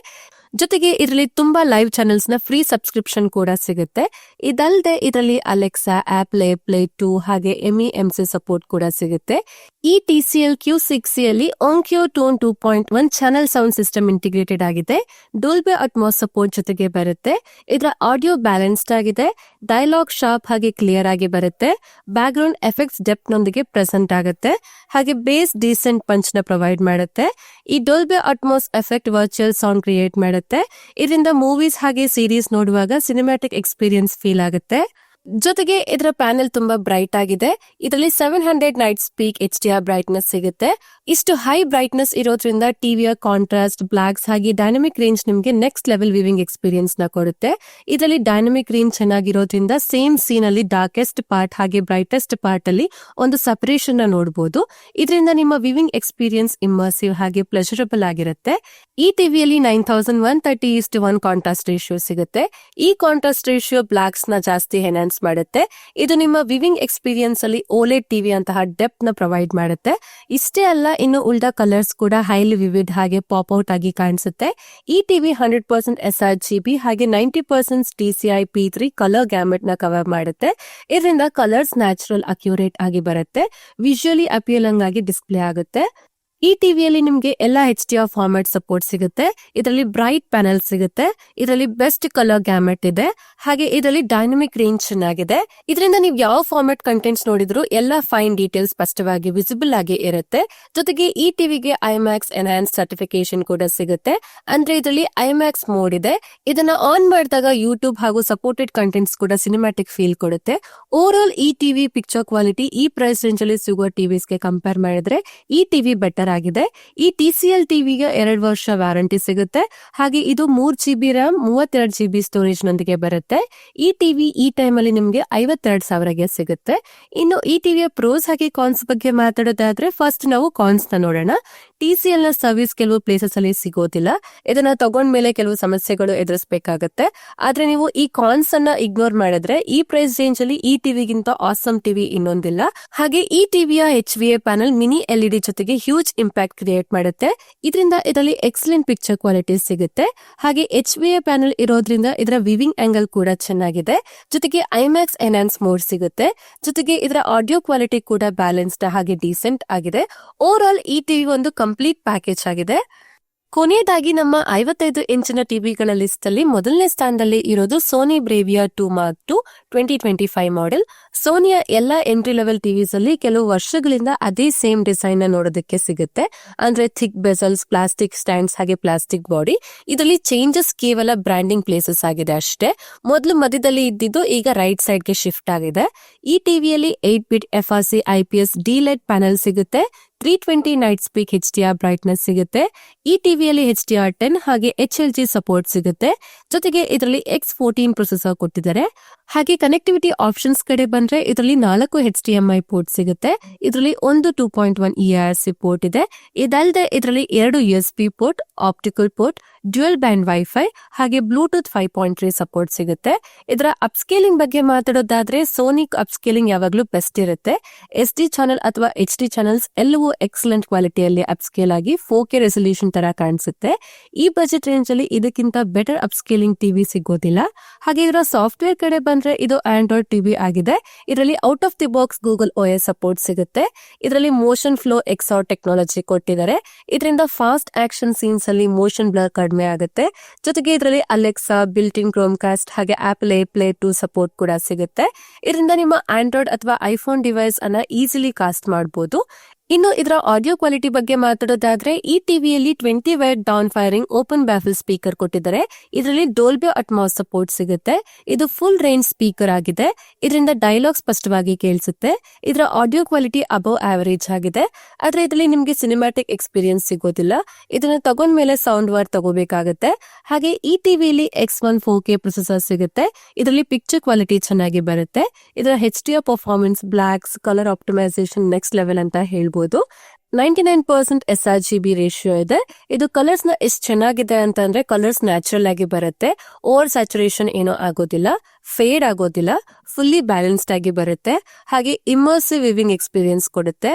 ಜೊತೆಗೆ ಇದರಲ್ಲಿ ತುಂಬಾ ಲೈವ್ ಚಾನೆಲ್ಸ್ನ ಫ್ರೀ ಸಬ್ಸ್ಕ್ರಿಪ್ಷನ್ ಕೂಡ ಸಿಗುತ್ತೆ. ಇದಲ್ಲದೆ ಇದರಲ್ಲಿ ಅಲೆಕ್ಸಾ ಆಪ್ಲೆ ಪ್ಲೇ ಟೂ ಹಾಗೆ ಎಂಇ ಸಿ ಸಪೋರ್ಟ್ ಕೂಡ ಸಿಗುತ್ತೆ. ಈ T C L Q six ಅಲ್ಲಿ Onkyo tone two point one channel sound system integrated ಆಗಿದೆ. ಡೋಲ್ಬೆ ಅಟ್ಮಾಸ್ ಸಪೋರ್ಟ್ ಜೊತೆಗೆ ಬರುತ್ತೆ. ಇದರ ಆಡಿಯೋ ಬ್ಯಾಲೆನ್ಸ್ಡ್ ಆಗಿದೆ. ಡೈಲಾಗ್ ಶಾರ್ಪ್ ಹಾಗೆ ಕ್ಲಿಯರ್ ಆಗಿ ಬರುತ್ತೆ. ಬ್ಯಾಕ್ ಗ್ರೌಂಡ್ ಎಫೆಕ್ಟ್ಸ್ ಡೆಪ್ತ್ ನೊಂದಿಗೆ ಪ್ರೆಸೆಂಟ್ ಆಗುತ್ತೆ. ಹಾಗೆ ಬೇಸ್ ಡೀಸೆಂಟ್ ಪಂಚ್ನ ಪ್ರೊವೈಡ್ ಮಾಡುತ್ತೆ. ಈ Dolby Atmos effect virtual sound create ಮಾಡುತ್ತೆ. ಇದರಿಂದ ಮೂವೀಸ್ ಹಾಗೆ ಸೀರೀಸ್ ನೋಡುವಾಗ ಸಿನಿಮ್ಯಾಟಿಕ್ ಎಕ್ಸ್ಪೀರಿಯನ್ಸ್ ಫೀಲ್ ಆಗುತ್ತೆ. ಜೊತೆಗೆ ಇದರ ಪ್ಯಾನೆಲ್ ತುಂಬಾ ಬ್ರೈಟ್ ಆಗಿದೆ. ಇದರಲ್ಲಿ seven hundred nits peak H D R brightness ಸಿಗುತ್ತೆ. ಇಷ್ಟು ಹೈ ಬ್ರೈಟ್ನೆಸ್ ಇರೋದ್ರಿಂದ ಟಿವಿಯ ಕಾಂಟ್ರಾಸ್ಟ್ ಬ್ಲಾಕ್ಸ್ ಹಾಗೆ ಡೈನಮಿಕ್ ರೇಂಜ್ ನಿಮಗೆ ನೆಕ್ಸ್ಟ್ ಲೆವೆಲ್ ವಿವಿಂಗ್ ಎಕ್ಸ್ಪೀರಿಯನ್ಸ್ನ ಕೊಡುತ್ತೆ. ಇದರಲ್ಲಿ ಡೈನಮಿಕ್ ರೇಂಜ್ ಚೆನ್ನಾಗಿರೋದ್ರಿಂದ ಸೇಮ್ ಸೀನ್ ಅಲ್ಲಿ ಡಾರ್ಕೆಸ್ಟ್ ಪಾರ್ಟ್ ಹಾಗೆ ಬ್ರೈಟೆಸ್ಟ್ ಪಾರ್ಟ್ ಅಲ್ಲಿ ಒಂದು ಸಪರೇಷನ್ನ ನೋಡಬಹುದು ಇದರಿಂದ ನಿಮ್ಮ ವಿವಿಂಗ್ ಎಕ್ಸ್ಪೀರಿಯನ್ಸ್ ಇಮರ್ಸಿವ್ ಹಾಗೆ ಪ್ಲೆಜರಬಲ್ ಆಗಿರುತ್ತೆ. ಈ ಟಿವಿಯಲ್ಲಿ nine thousand one thirty is to one contrast ratio ಸಿಗುತ್ತೆ. ಈ ಕಾಂಟ್ರಾಸ್ಟ್ ರೇಷಿಯೋ ಬ್ಲಾಕ್ಸ್ನ ಜಾಸ್ತಿ ಎನ್ಹಾನ್ಸ್ ಮಾಡುತ್ತೆ. ಇದು ನಿಮ್ಮ ವಿವಿಂಗ್ ಎಕ್ಸ್ಪೀರಿಯನ್ಸ್ ಅಲ್ಲಿ ಓಲೆಡ್ ಟಿವಿ ಅಂತಹ ಡೆಪ್ತ್ನ ಪ್ರೊವೈಡ್ ಮಾಡುತ್ತೆ. ಇಷ್ಟೇ ಅಲ್ಲ, ಇನ್ನು ಉಳ್ದ ಕಲರ್ಸ್ ಕೂಡ ಹೈಲಿ ವಿವಿಡ್ ಹಾಗೆ ಪಾಪ್ ಔಟ್ ಆಗಿ ಕಾಣಿಸುತ್ತೆ. ಈ TV hundred percent S R G B ಹಾಗೆ ninety percent D C I P three colour ಗ್ಯಾಮೆಟ್ನ cover ಮಾಡುತ್ತೆ. ಇದರಿಂದ ಕಲರ್ಸ್ ನ್ಯಾಚುರಲ್ ಅಕ್ಯುರೇಟ್ ಆಗಿ ಬರುತ್ತೆ. ವಿಜುವಲಿ ಅಪಿಯಲಿಂಗ್ ಆಗಿ ಡಿಸ್ಪ್ಲೇ ಆಗುತ್ತೆ. ಈ ಟಿವಿಯಲ್ಲಿ ನಿಮಗೆ ಎಲ್ಲಾ H D R format support ಸಿಗುತ್ತೆ. ಇದರಲ್ಲಿ ಬ್ರೈಟ್ ಪ್ಯಾನೆಲ್ ಸಿಗುತ್ತೆ. ಇದರಲ್ಲಿ ಬೆಸ್ಟ್ ಕಲರ್ ಗ್ಯಾಮೆಟ್ ಇದೆ. ಹಾಗೆ ಇದರಲ್ಲಿ ಡೈನಮಿಕ್ ರೇಂಜ್ ಚೆನ್ನಾಗಿದೆ. ಇದರಿಂದ ನೀವು ಯಾವ ಫಾರ್ಮ್ಯಾಟ್ ಕಂಟೆಂಟ್ಸ್ ನೋಡಿದ್ರು ಎಲ್ಲ ಫೈನ್ ಡೀಟೇಲ್ಸ್ ಸ್ಪಷ್ಟವಾಗಿ ವಿಸಿಬಲ್ ಆಗಿ ಇರುತ್ತೆ. ಜೊತೆಗೆ ಈ ಟಿವಿಗೆ ಐಮ್ಯಾಕ್ಸ್ ಎನ್ಹಾನ್ಸ್ ಸರ್ಟಿಫಿಕೇಶನ್ ಕೂಡ ಸಿಗುತ್ತೆ. ಅಂದ್ರೆ ಇದರಲ್ಲಿ ಐಮ್ಯಾಕ್ಸ್ ಮೋಡ್ ಇದೆ. ಇದನ್ನ ಆನ್ ಮಾಡಿದಾಗ ಯೂಟ್ಯೂಬ್ ಹಾಗೂ ಸಪೋರ್ಟೆಡ್ ಕಂಟೆಂಟ್ಸ್ ಕೂಡ ಸಿನಿಮ್ಯಾಟಿಕ್ ಫೀಲ್ ಕೊಡುತ್ತೆ. ಓವರ್ ಆಲ್ ಈ ಟಿವಿ ಪಿಕ್ಚರ್ ಕ್ವಾಲಿಟಿ ಈ ಪ್ರೈಸ್ ರೇಂಜ್ ಅಲ್ಲಿ ಸಿಗುವ ಟಿವಿಸ್ಗೆ ಕಂಪೇರ್ ಮಾಡಿದ್ರೆ ಈ ಟಿವಿ ಬೆಟರ್ ಈ ಟಿ ಸಿ ಎಲ್ ಟಿವಿಗೆ ಎರಡು ವರ್ಷ ವ್ಯಾರಂಟಿ ಸಿಗುತ್ತೆ. ಹಾಗೆ ಇದು ಮೂರ್ ಜಿ ಬಿ ರ್ಯಾಮ್ ಮೂವತ್ತೆರಡು ಜಿ ಬಿ ಸ್ಟೋರೇಜ್ ನೊಂದಿಗೆ ಬರುತ್ತೆ. ಈ ಟಿವಿ ಈ ಟೈಮ್ ಅಲ್ಲಿ ನಿಮ್ಗೆ ಐವತ್ತೆರಡು ಸಾವಿರಗೆ ಸಿಗುತ್ತೆ. ಇನ್ನು ಈ ಟಿವಿಯ ಪ್ರೋಸ್ ಹಾಗೆ ಕಾನ್ಸ್ ಬಗ್ಗೆ ಮಾತಾಡೋದಾದ್ರೆ ಫಸ್ಟ್ ನಾವು ಕಾನ್ಸ್ನ ನೋಡೋಣ. ಟಿ ಸಿ ಎಲ್ನ ಸರ್ವಿಸ್ ಕೆಲವು ಪ್ಲೇಸಸ್ ಅಲ್ಲಿ ಸಿಗೋದಿಲ್ಲ. ಇದನ್ನ ತಗೊಂಡ್ಮೇಲೆ ಕೆಲವು ಸಮಸ್ಯೆಗಳು ಎದುರಿಸಬೇಕಾಗತ್ತೆ. ಆದ್ರೆ ನೀವು ಈ ಕಾನ್ಸ್ ಅನ್ನ ಇಗ್ನೋರ್ ಮಾಡಿದ್ರೆ, ಈ ಪ್ರೈಸ್ ರೇಂಜ್ ಅಲ್ಲಿ ಈ ಟಿವಿಗಿಂತ ಆಸಮ್ ಟಿವಿ ಇನ್ನೊಂದಿಲ್ಲ. ಹಾಗೆ ಈ ಟಿವಿಯ H V A panel mini LED ಜೊತೆಗೆ ಹ್ಯೂಜ್ ಇಂಪ್ಯಾಕ್ಟ್ ಕ್ರಿಯೇಟ್ ಮಾಡುತ್ತೆ. ಇದರಿಂದ ಇದರಲ್ಲಿ ಎಕ್ಸಲೆಂಟ್ ಪಿಕ್ಚರ್ ಕ್ವಾಲಿಟಿ ಸಿಗುತ್ತೆ. ಹಾಗೆ ಎಚ್ ವಿ ಎ ಪ್ಯಾನಲ್ ಇರೋದ್ರಿಂದ ಇದರ ವಿವಿಂಗ್ ಆಂಗಲ್ ಕೂಡ ಚೆನ್ನಾಗಿದೆ. ಜೊತೆಗೆ ಐಮ್ಯಾಕ್ಸ್ ಎನ್ಹಾನ್ಸ್ ಮೋಡ್ ಸಿಗುತ್ತೆ. ಜೊತೆಗೆ ಇದರ ಆಡಿಯೋ ಕ್ವಾಲಿಟಿ ಕೂಡ ಬ್ಯಾಲೆನ್ಸ್ಡ್ ಹಾಗೆ ಡೀಸೆಂಟ್ ಆಗಿದೆ. ಓವರ್ ಆಲ್ ಈ ಟಿವಿ ಒಂದು ಕಂಪ್ಲೀಟ್ ಪ್ಯಾಕೇಜ್ ಆಗಿದೆ. ಕೊನೆಯದಾಗಿ ನಮ್ಮ ಐವತ್ತೈದು ಇಂಚಿನ ಟಿವಿಗಳ ಲಿಸ್ಟ್ ಅಲ್ಲಿ ಮೊದಲನೇ ಸ್ಥಾನದಲ್ಲಿ ಇರೋದು Sony Bravia two mark two twenty twenty five model. Sonia ಎಲ್ಲ ಎಂಟ್ರಿ ಲೆವೆಲ್ ಟಿವಿಸ್ ಅಲ್ಲಿ ಕೆಲವು ವರ್ಷಗಳಿಂದ ಅದೇ ಸೇಮ್ ಡಿಸೈನ್ನ ನೋಡೋದಕ್ಕೆ ಸಿಗುತ್ತೆ. ಅಂದ್ರೆ ಥಿಕ್ ಬೆಸಲ್ಸ್, ಪ್ಲಾಸ್ಟಿಕ್ ಸ್ಟ್ಯಾಂಡ್ಸ್, ಹಾಗೆ ಪ್ಲಾಸ್ಟಿಕ್ ಬಾಡಿ. ಇದರಲ್ಲಿ ಚೇಂಜಸ್ ಕೇವಲ ಬ್ರ್ಯಾಂಡಿಂಗ್ ಪ್ಲೇಸಸ್ ಆಗಿದೆ ಅಷ್ಟೇ. ಮೊದಲು ಮಧ್ಯದಲ್ಲಿ ಇದ್ದಿದ್ದು ಈಗ ರೈಟ್ ಸೈಡ್ಗೆ ಶಿಫ್ಟ್ ಆಗಿದೆ. ಈ ಟಿವಿಯಲ್ಲಿ eight bit F R C, I P S, D LED panel ಸಿಗುತ್ತೆ. Three twenty nits peak H D R brightness ಸಿಗುತ್ತೆ. ಈ ಟಿವಿಯಲ್ಲಿ ಹೆಚ್ ಡಿ ಆರ್ ಟೆನ್ ಹಾಗೆ ಎಚ್ ಎಲ್ ಜಿ ಸಪೋರ್ಟ್ ಸಿಗುತ್ತೆ. ಜೊತೆಗೆ ಇದರಲ್ಲಿ ಎಕ್ಸ್ ಫೋರ್ಟೀನ್ ಪ್ರೊಸೆಸರ್ ಕೊಟ್ಟಿದ್ದಾರೆ. ಹಾಗೆ ಕನೆಕ್ಟಿವಿಟಿ ಆಪ್ಷನ್ಸ್ ಕಡೆ ಬಂದ್ರೆ ಇದರಲ್ಲಿ ನಾಲ್ಕು H D M I port ಸಿಗುತ್ತೆ. ಇದರಲ್ಲಿ ಒಂದು two point one E R C port ಇದೆ. ಇದಲ್ಲದೆ ಇದರಲ್ಲಿ ಎರಡು U S B port optical port dual band wifi ಹಾಗೆ Bluetooth five point three support ಸಿಗುತ್ತೆ. ಇದರ ಅಪ್ಸ್ಕೇಲಿಂಗ್ ಬಗ್ಗೆ ಮಾತಾಡೋದಾದ್ರೆ ಸೋನಿಕ್ ಅಪ್ಸ್ಕೇಲಿಂಗ್ ಯಾವಾಗಲೂ ಬೆಸ್ಟ್ ಇರುತ್ತೆ. ಎಸ್ ಡಿ ಚಾನಲ್ ಅಥವಾ ಎಚ್ ಡಿ ಚಾನಲ್ಸ್ ಎಲ್ಲವೂ ಎಕ್ಸಲೆಂಟ್ ಕ್ವಾಲಿಟಿಯಲ್ಲಿ ಅಪ್ಸ್ಕೇಲ್ ಆಗಿ ಫೋರ್ ಕೆ ರೆಸೊಲ್ಯೂಷನ್ ತರ ಕಾಣಿಸುತ್ತೆ. ಈ ಬಜೆಟ್ ರೇಂಜ್ ಅಲ್ಲಿ ಇದಕ್ಕಿಂತ ಬೆಟರ್ ಅಪ್ಸ್ಕೇಲಿಂಗ್ ಟಿವಿ ಸಿಗೋದಿಲ್ಲ. ಹಾಗೆ ಇದರ ಸಾಫ್ಟ್ವೇರ್ ಕಡೆ ಬಂದ್ರೆ ಇದು ಆಂಡ್ರಾಯ್ಡ್ ಟಿವಿ ಆಗಿದೆ. ಇದರಲ್ಲಿ out of the box Google S support ಸಿಗುತ್ತೆ. ಇದರಲ್ಲಿ motion flow X R technology ಕೊಟ್ಟಿದ್ದಾರೆ. ಇದರಿಂದ ಫಾಸ್ಟ್ ಆಕ್ಷನ್ ಸೀನ್ಸ್ ಅಲ್ಲಿ ಮೋಷನ್ ಬ್ಲರ್ ಕಡಿಮೆ ಆಗುತ್ತೆ. ಜೊತೆಗೆ ಇದರಲ್ಲಿ Alexa built in Chromecast ಹಾಗೆ Apple AirPlay two support ಕೂಡ ಸಿಗುತ್ತೆ. ಇದರಿಂದ ನಿಮ್ಮ ಆಂಡ್ರಾಯ್ಡ್ ಅಥವಾ ಐಫೋನ್ ಡಿವೈಸ್ ಅನ್ನ ಈಸಿಲಿ ಕಾಸ್ಟ್ ಮಾಡಬಹುದು ಇನ್ನು ಇದರ ಆಡಿಯೋ ಕ್ವಾಲಿಟಿ ಬಗ್ಗೆ ಮಾತಾಡೋದಾದ್ರೆ, ಈ ಟಿವಿಯಲ್ಲಿ twenty watt down firing open baffle speaker ಕೊಟ್ಟಿದ್ದಾರೆ. ಇದರಲ್ಲಿ ಡೋಲ್ಬೆ ಅಟ್ಮಾಸ್ ಸಪೋರ್ಟ್ ಸಿಗುತ್ತೆ. ಇದು ಫುಲ್ ರೇಂಜ್ ಸ್ಪೀಕರ್ ಆಗಿದೆ. ಇದರಿಂದ ಡೈಲಾಗ್ ಸ್ಪಷ್ಟವಾಗಿ ಕೇಳಿಸುತ್ತೆ. ಇದರ ಆಡಿಯೋ ಕ್ವಾಲಿಟಿ ಅಬೌವ್ ಆವರೇಜ್ ಆಗಿದೆ. ಆದ್ರೆ ಇದರಲ್ಲಿ ನಿಮಗೆ ಸಿನಿಮ್ಯಾಟಿಕ್ ಎಕ್ಸ್ಪೀರಿಯನ್ಸ್ ಸಿಗೋದಿಲ್ಲ. ಇದನ್ನ ತಗೊಂಡ್ಮೇಲೆ ಸೌಂಡ್ ವಾರ್ ತಗೋಬೇಕಾಗುತ್ತೆ. ಹಾಗೆ ಈ ಟಿವಿಯಲ್ಲಿ X one four K processor ಸಿಗುತ್ತೆ. ಇದರಲ್ಲಿ ಪಿಕ್ಚರ್ ಕ್ವಾಲಿಟಿ ಚೆನ್ನಾಗಿ ಬರುತ್ತೆ. ಇದರ H D performance blacks colour optimisation next level ಅಂತ ಹೇಳ್ಬೋದು. Ninety nine percent S R G B ratio ಇದೆ. ಇದು ಕಲರ್ಸ್ನ ಎಷ್ಟು ಚೆನ್ನಾಗಿದೆ ಅಂತಂದ್ರೆ ಕಲರ್ಸ್ ನ್ಯಾಚುರಲ್ ಆಗಿ ಬರುತ್ತೆ. ಓವರ್ ಸ್ಯಾಚುರೇಷನ್ ಏನೋ ಆಗೋದಿಲ್ಲ. ಫೇಡ್ ಆಗೋದಿಲ್ಲ, ಫುಲ್ಲಿ ಬ್ಯಾಲೆನ್ಸ್ಡ್ ಆಗಿ ಬರುತ್ತೆ. ಹಾಗೆ ಇಮರ್ಸಿವ್ ವಿವಿಂಗ್ ಎಕ್ಸ್ಪೀರಿಯನ್ಸ್ ಕೊಡುತ್ತೆ.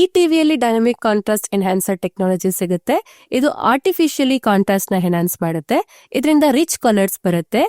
ಈ ಟಿವಿಯಲ್ಲಿ ಡೈನಮಿಕ್ ಕಾಂಟ್ರಾಸ್ಟ್ ಎನ್ಹಾನ್ಸರ್ ಟೆಕ್ನಾಲಜಿ ಸಿಗುತ್ತೆ. ಇದು ಆರ್ಟಿಫಿಷಿಯಲಿ ಕಾಂಟ್ರಾಸ್ಟ್ನ ಎನ್ಹಾನ್ಸ್ ಮಾಡುತ್ತೆ. ಇದರಿಂದ ರಿಚ್ ಕಲರ್ಸ್ ಬರುತ್ತೆ.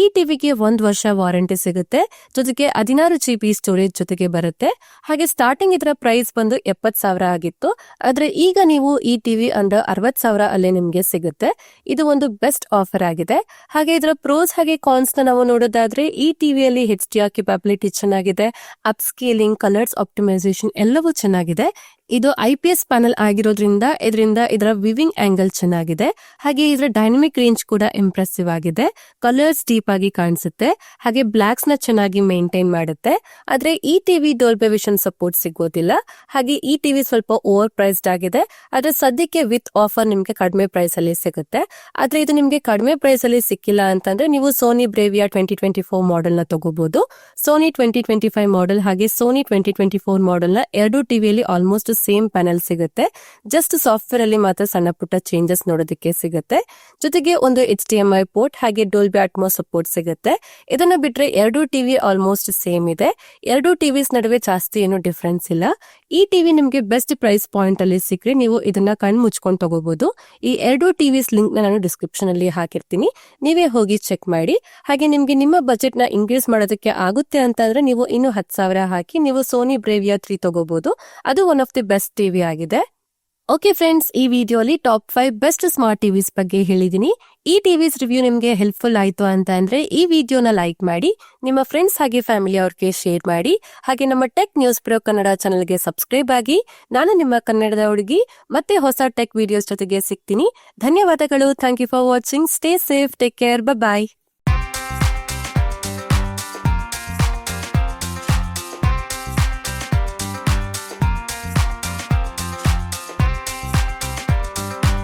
ಈ ಟಿವಿಗೆ ಒಂದ್ ವರ್ಷ ವಾರಂಟಿ ಸಿಗುತ್ತೆ. ಜೊತೆಗೆ ಹದಿನಾರು ಜಿ ಬಿ ಸ್ಟೋರೇಜ್ ಜೊತೆಗೆ ಬರುತ್ತೆ. ಹಾಗೆ ಸ್ಟಾರ್ಟಿಂಗ್ ಇದರ ಪ್ರೈಸ್ ಬಂದು ಎಪ್ಪತ್ ಸಾವಿರ ಆಗಿತ್ತು. ಆದ್ರೆ ಈಗ ನೀವು ಈ ಟಿವಿ ಅಂದ್ರೆ ಅರವತ್ ಸಾವಿರ ಅಲ್ಲೇ ನಿಮ್ಗೆ ಸಿಗುತ್ತೆ. ಇದು ಒಂದು ಬೆಸ್ಟ್ ಆಫರ್ ಆಗಿದೆ. ಹಾಗೆ ಇದರ ಪ್ರೋಸ್ ಹಾಗೆ ಕಾನ್ಸ್ ನಾವು ನೋಡೋದಾದ್ರೆ ಈ ಟಿವಿಯಲ್ಲಿ ಹೆಚ್ ಡಿ ಆರ್ ಕೆಪಾಬಿಲಿಟಿ ಚೆನ್ನಾಗಿದೆ. ಅಪ್ ಸ್ಕೇಲಿಂಗ್ ಕಲರ್ಸ್ ಆಪ್ಟಿಮೈಸೇಷನ್ ಎಲ್ಲವೂ ಚೆನ್ನಾಗಿದೆ. ಇದು ಐ ಪಿ ಎಸ್ ಪ್ಯಾನಲ್ ಆಗಿರೋದ್ರಿಂದ ಇದರಿಂದ ಇದರ ವಿವಿಂಗ್ ಆಂಗಲ್ ಚೆನ್ನಾಗಿದೆ. ಹಾಗೆ ಇದರ ಡೈನಮಿಕ್ ರೇಂಜ್ ಕೂಡ ಇಂಪ್ರೆಸಿವ್ ಆಗಿದೆ. ಕಲರ್ಸ್ ಡೀಪ್ ಆಗಿ ಕಾಣಿಸುತ್ತೆ. ಹಾಗೆ ಬ್ಲಾಕ್ಸ್ನ ಚೆನ್ನಾಗಿ ಮೇಂಟೈನ್ ಮಾಡುತ್ತೆ. ಆದ್ರೆ ಈ ಟಿವಿ ಡೋಲ್ಬೆ ವಿಷನ್ ಸಪೋರ್ಟ್ ಸಿಗೋದಿಲ್ಲ. ಹಾಗೆ ಈ ಟಿವಿ ಸ್ವಲ್ಪ ಓವರ್ ಪ್ರೈಸ್ಡ್ ಆಗಿದೆ. ಆದ್ರೆ ಸದ್ಯಕ್ಕೆ ವಿತ್ ಆಫರ್ ನಿಮ್ಗೆ ಕಡಿಮೆ ಪ್ರೈಸ್ ಅಲ್ಲಿ ಸಿಗುತ್ತೆ. ಆದ್ರೆ ಇದು ನಿಮ್ಗೆ ಕಡಿಮೆ ಪ್ರೈಸ್ ಅಲ್ಲಿ ಸಿಕ್ಕಿಲ್ಲ ಅಂತಂದ್ರೆ ನೀವು Sony Bravia twenty twenty four ಮಾಡೆಲ್ನ ತಗೋಬಹುದು Sony twenty twenty five model ಹಾಗೆ ಸೋನಿ ಟ್ವೆಂಟಿ ಟ್ವೆಂಟಿ ಫೋರ್ ಮಾಡೆಲ್ನ ಎರಡು ಟಿವಿಯಲ್ಲಿ ಆಲ್ಮೋಸ್ಟ್ ಸೇಮ್ ಪ್ಯಾನಲ್ ಸಿಗುತ್ತೆ. ಜಸ್ಟ್ ಸಾಫ್ಟ್ವೇರ್ ಅಲ್ಲಿ ಮಾತ್ರ ಸಣ್ಣ ಪುಟ್ಟ ಚೇಂಜಸ್ ನೋಡೋದಕ್ಕೆ ಸಿಗುತ್ತೆ. ಜೊತೆಗೆ ಒಂದು H D M I port ಹಾಗೆ ಡೋಲ್ಬಿ ಅಟ್ಮೋ ಸಪೋರ್ಟ್ ಸಿಗುತ್ತೆ. ಇದನ್ನ ಬಿಟ್ರೆ ಎರಡು ಟಿವಿ ಆಲ್ಮೋಸ್ಟ್ ಸೇಮ್ ಇದೆ. ಎರಡು ಟಿವಿಸ್ ನಡುವೆ ಜಾಸ್ತಿ ಏನು ಡಿಫ್ರೆನ್ಸ್ ಇಲ್ಲ. ಈ ಟಿವಿ ನಿಮ್ಗೆ ಬೆಸ್ಟ್ ಪ್ರೈಸ್ ಪಾಯಿಂಟ್ ಅಲ್ಲಿ ಸಿಕ್ಕ್ರೆ ನೀವು ಇದನ್ನ ಕಣ್ ಮುಚ್ಕೊಂಡು ತಗೋಬಹುದು ಈ ಎರಡು ಟಿವಿಸ್ ಲಿಂಕ್ ನಾನು ಡಿಸ್ಕ್ರಿಪ್ಷನ್ ಅಲ್ಲಿ ಹಾಕಿರ್ತೀನಿ. ನೀವೇ ಹೋಗಿ ಚೆಕ್ ಮಾಡಿ. ಹಾಗೆ ನಿಮ್ಗೆ ನಿಮ್ಮ ಬಜೆಟ್ನ ಇನ್ಕ್ರೀಸ್ ಮಾಡೋದಕ್ಕೆ ಆಗುತ್ತೆ ಅಂತಂದ್ರೆ ನೀವು ಇನ್ನು ಹತ್ತು ಸಾವಿರ ಹಾಕಿ ನೀವು ಸೋನಿ ಬ್ರೇವಿಯಾ ತ್ರೀ ತಗೋಬಹುದು ಅದು one of the best TV ಆಗಿದೆ. ಓಕೆ ಫ್ರೆಂಡ್ಸ್, ಈ ವಿಡಿಯೋಲಿ top five best smart TVs ಬಗ್ಗೆ ಹೇಳಿದೀನಿ. ಈ ಟಿವಿಸ್ ರಿವ್ಯೂ ನಿಮ್ಗೆ ಹೆಲ್ಪ್ಫುಲ್ ಆಯ್ತು ಅಂತ ಅಂದ್ರೆ ಈ ವಿಡಿಯೋನ ಲೈಕ್ ಮಾಡಿ, ನಿಮ್ಮ ಫ್ರೆಂಡ್ಸ್ ಹಾಗೆ ಫ್ಯಾಮಿಲಿ ಅವ್ರಿಗೆ ಶೇರ್ ಮಾಡಿ, ಹಾಗೆ ನಮ್ಮ ಟೆಕ್ ನ್ಯೂಸ್ ಪ್ರೋ ಕನ್ನಡ ಚಾನಲ್ಗೆ ಸಬ್ಸ್ಕ್ರೈಬ್ ಆಗಿ, ನಾನು ನಿಮ್ಮ ಕನ್ನಡದ ಹುಡುಗಿ ಮತ್ತೆ ಹೊಸ ಟೆಕ್ ವಿಡಿಯೋಸ್ ಜೊತೆಗೆ ಸಿಗ್ತೀನಿ. ಧನ್ಯವಾದಗಳು. Thank you for watching. Stay safe. Take care. Bye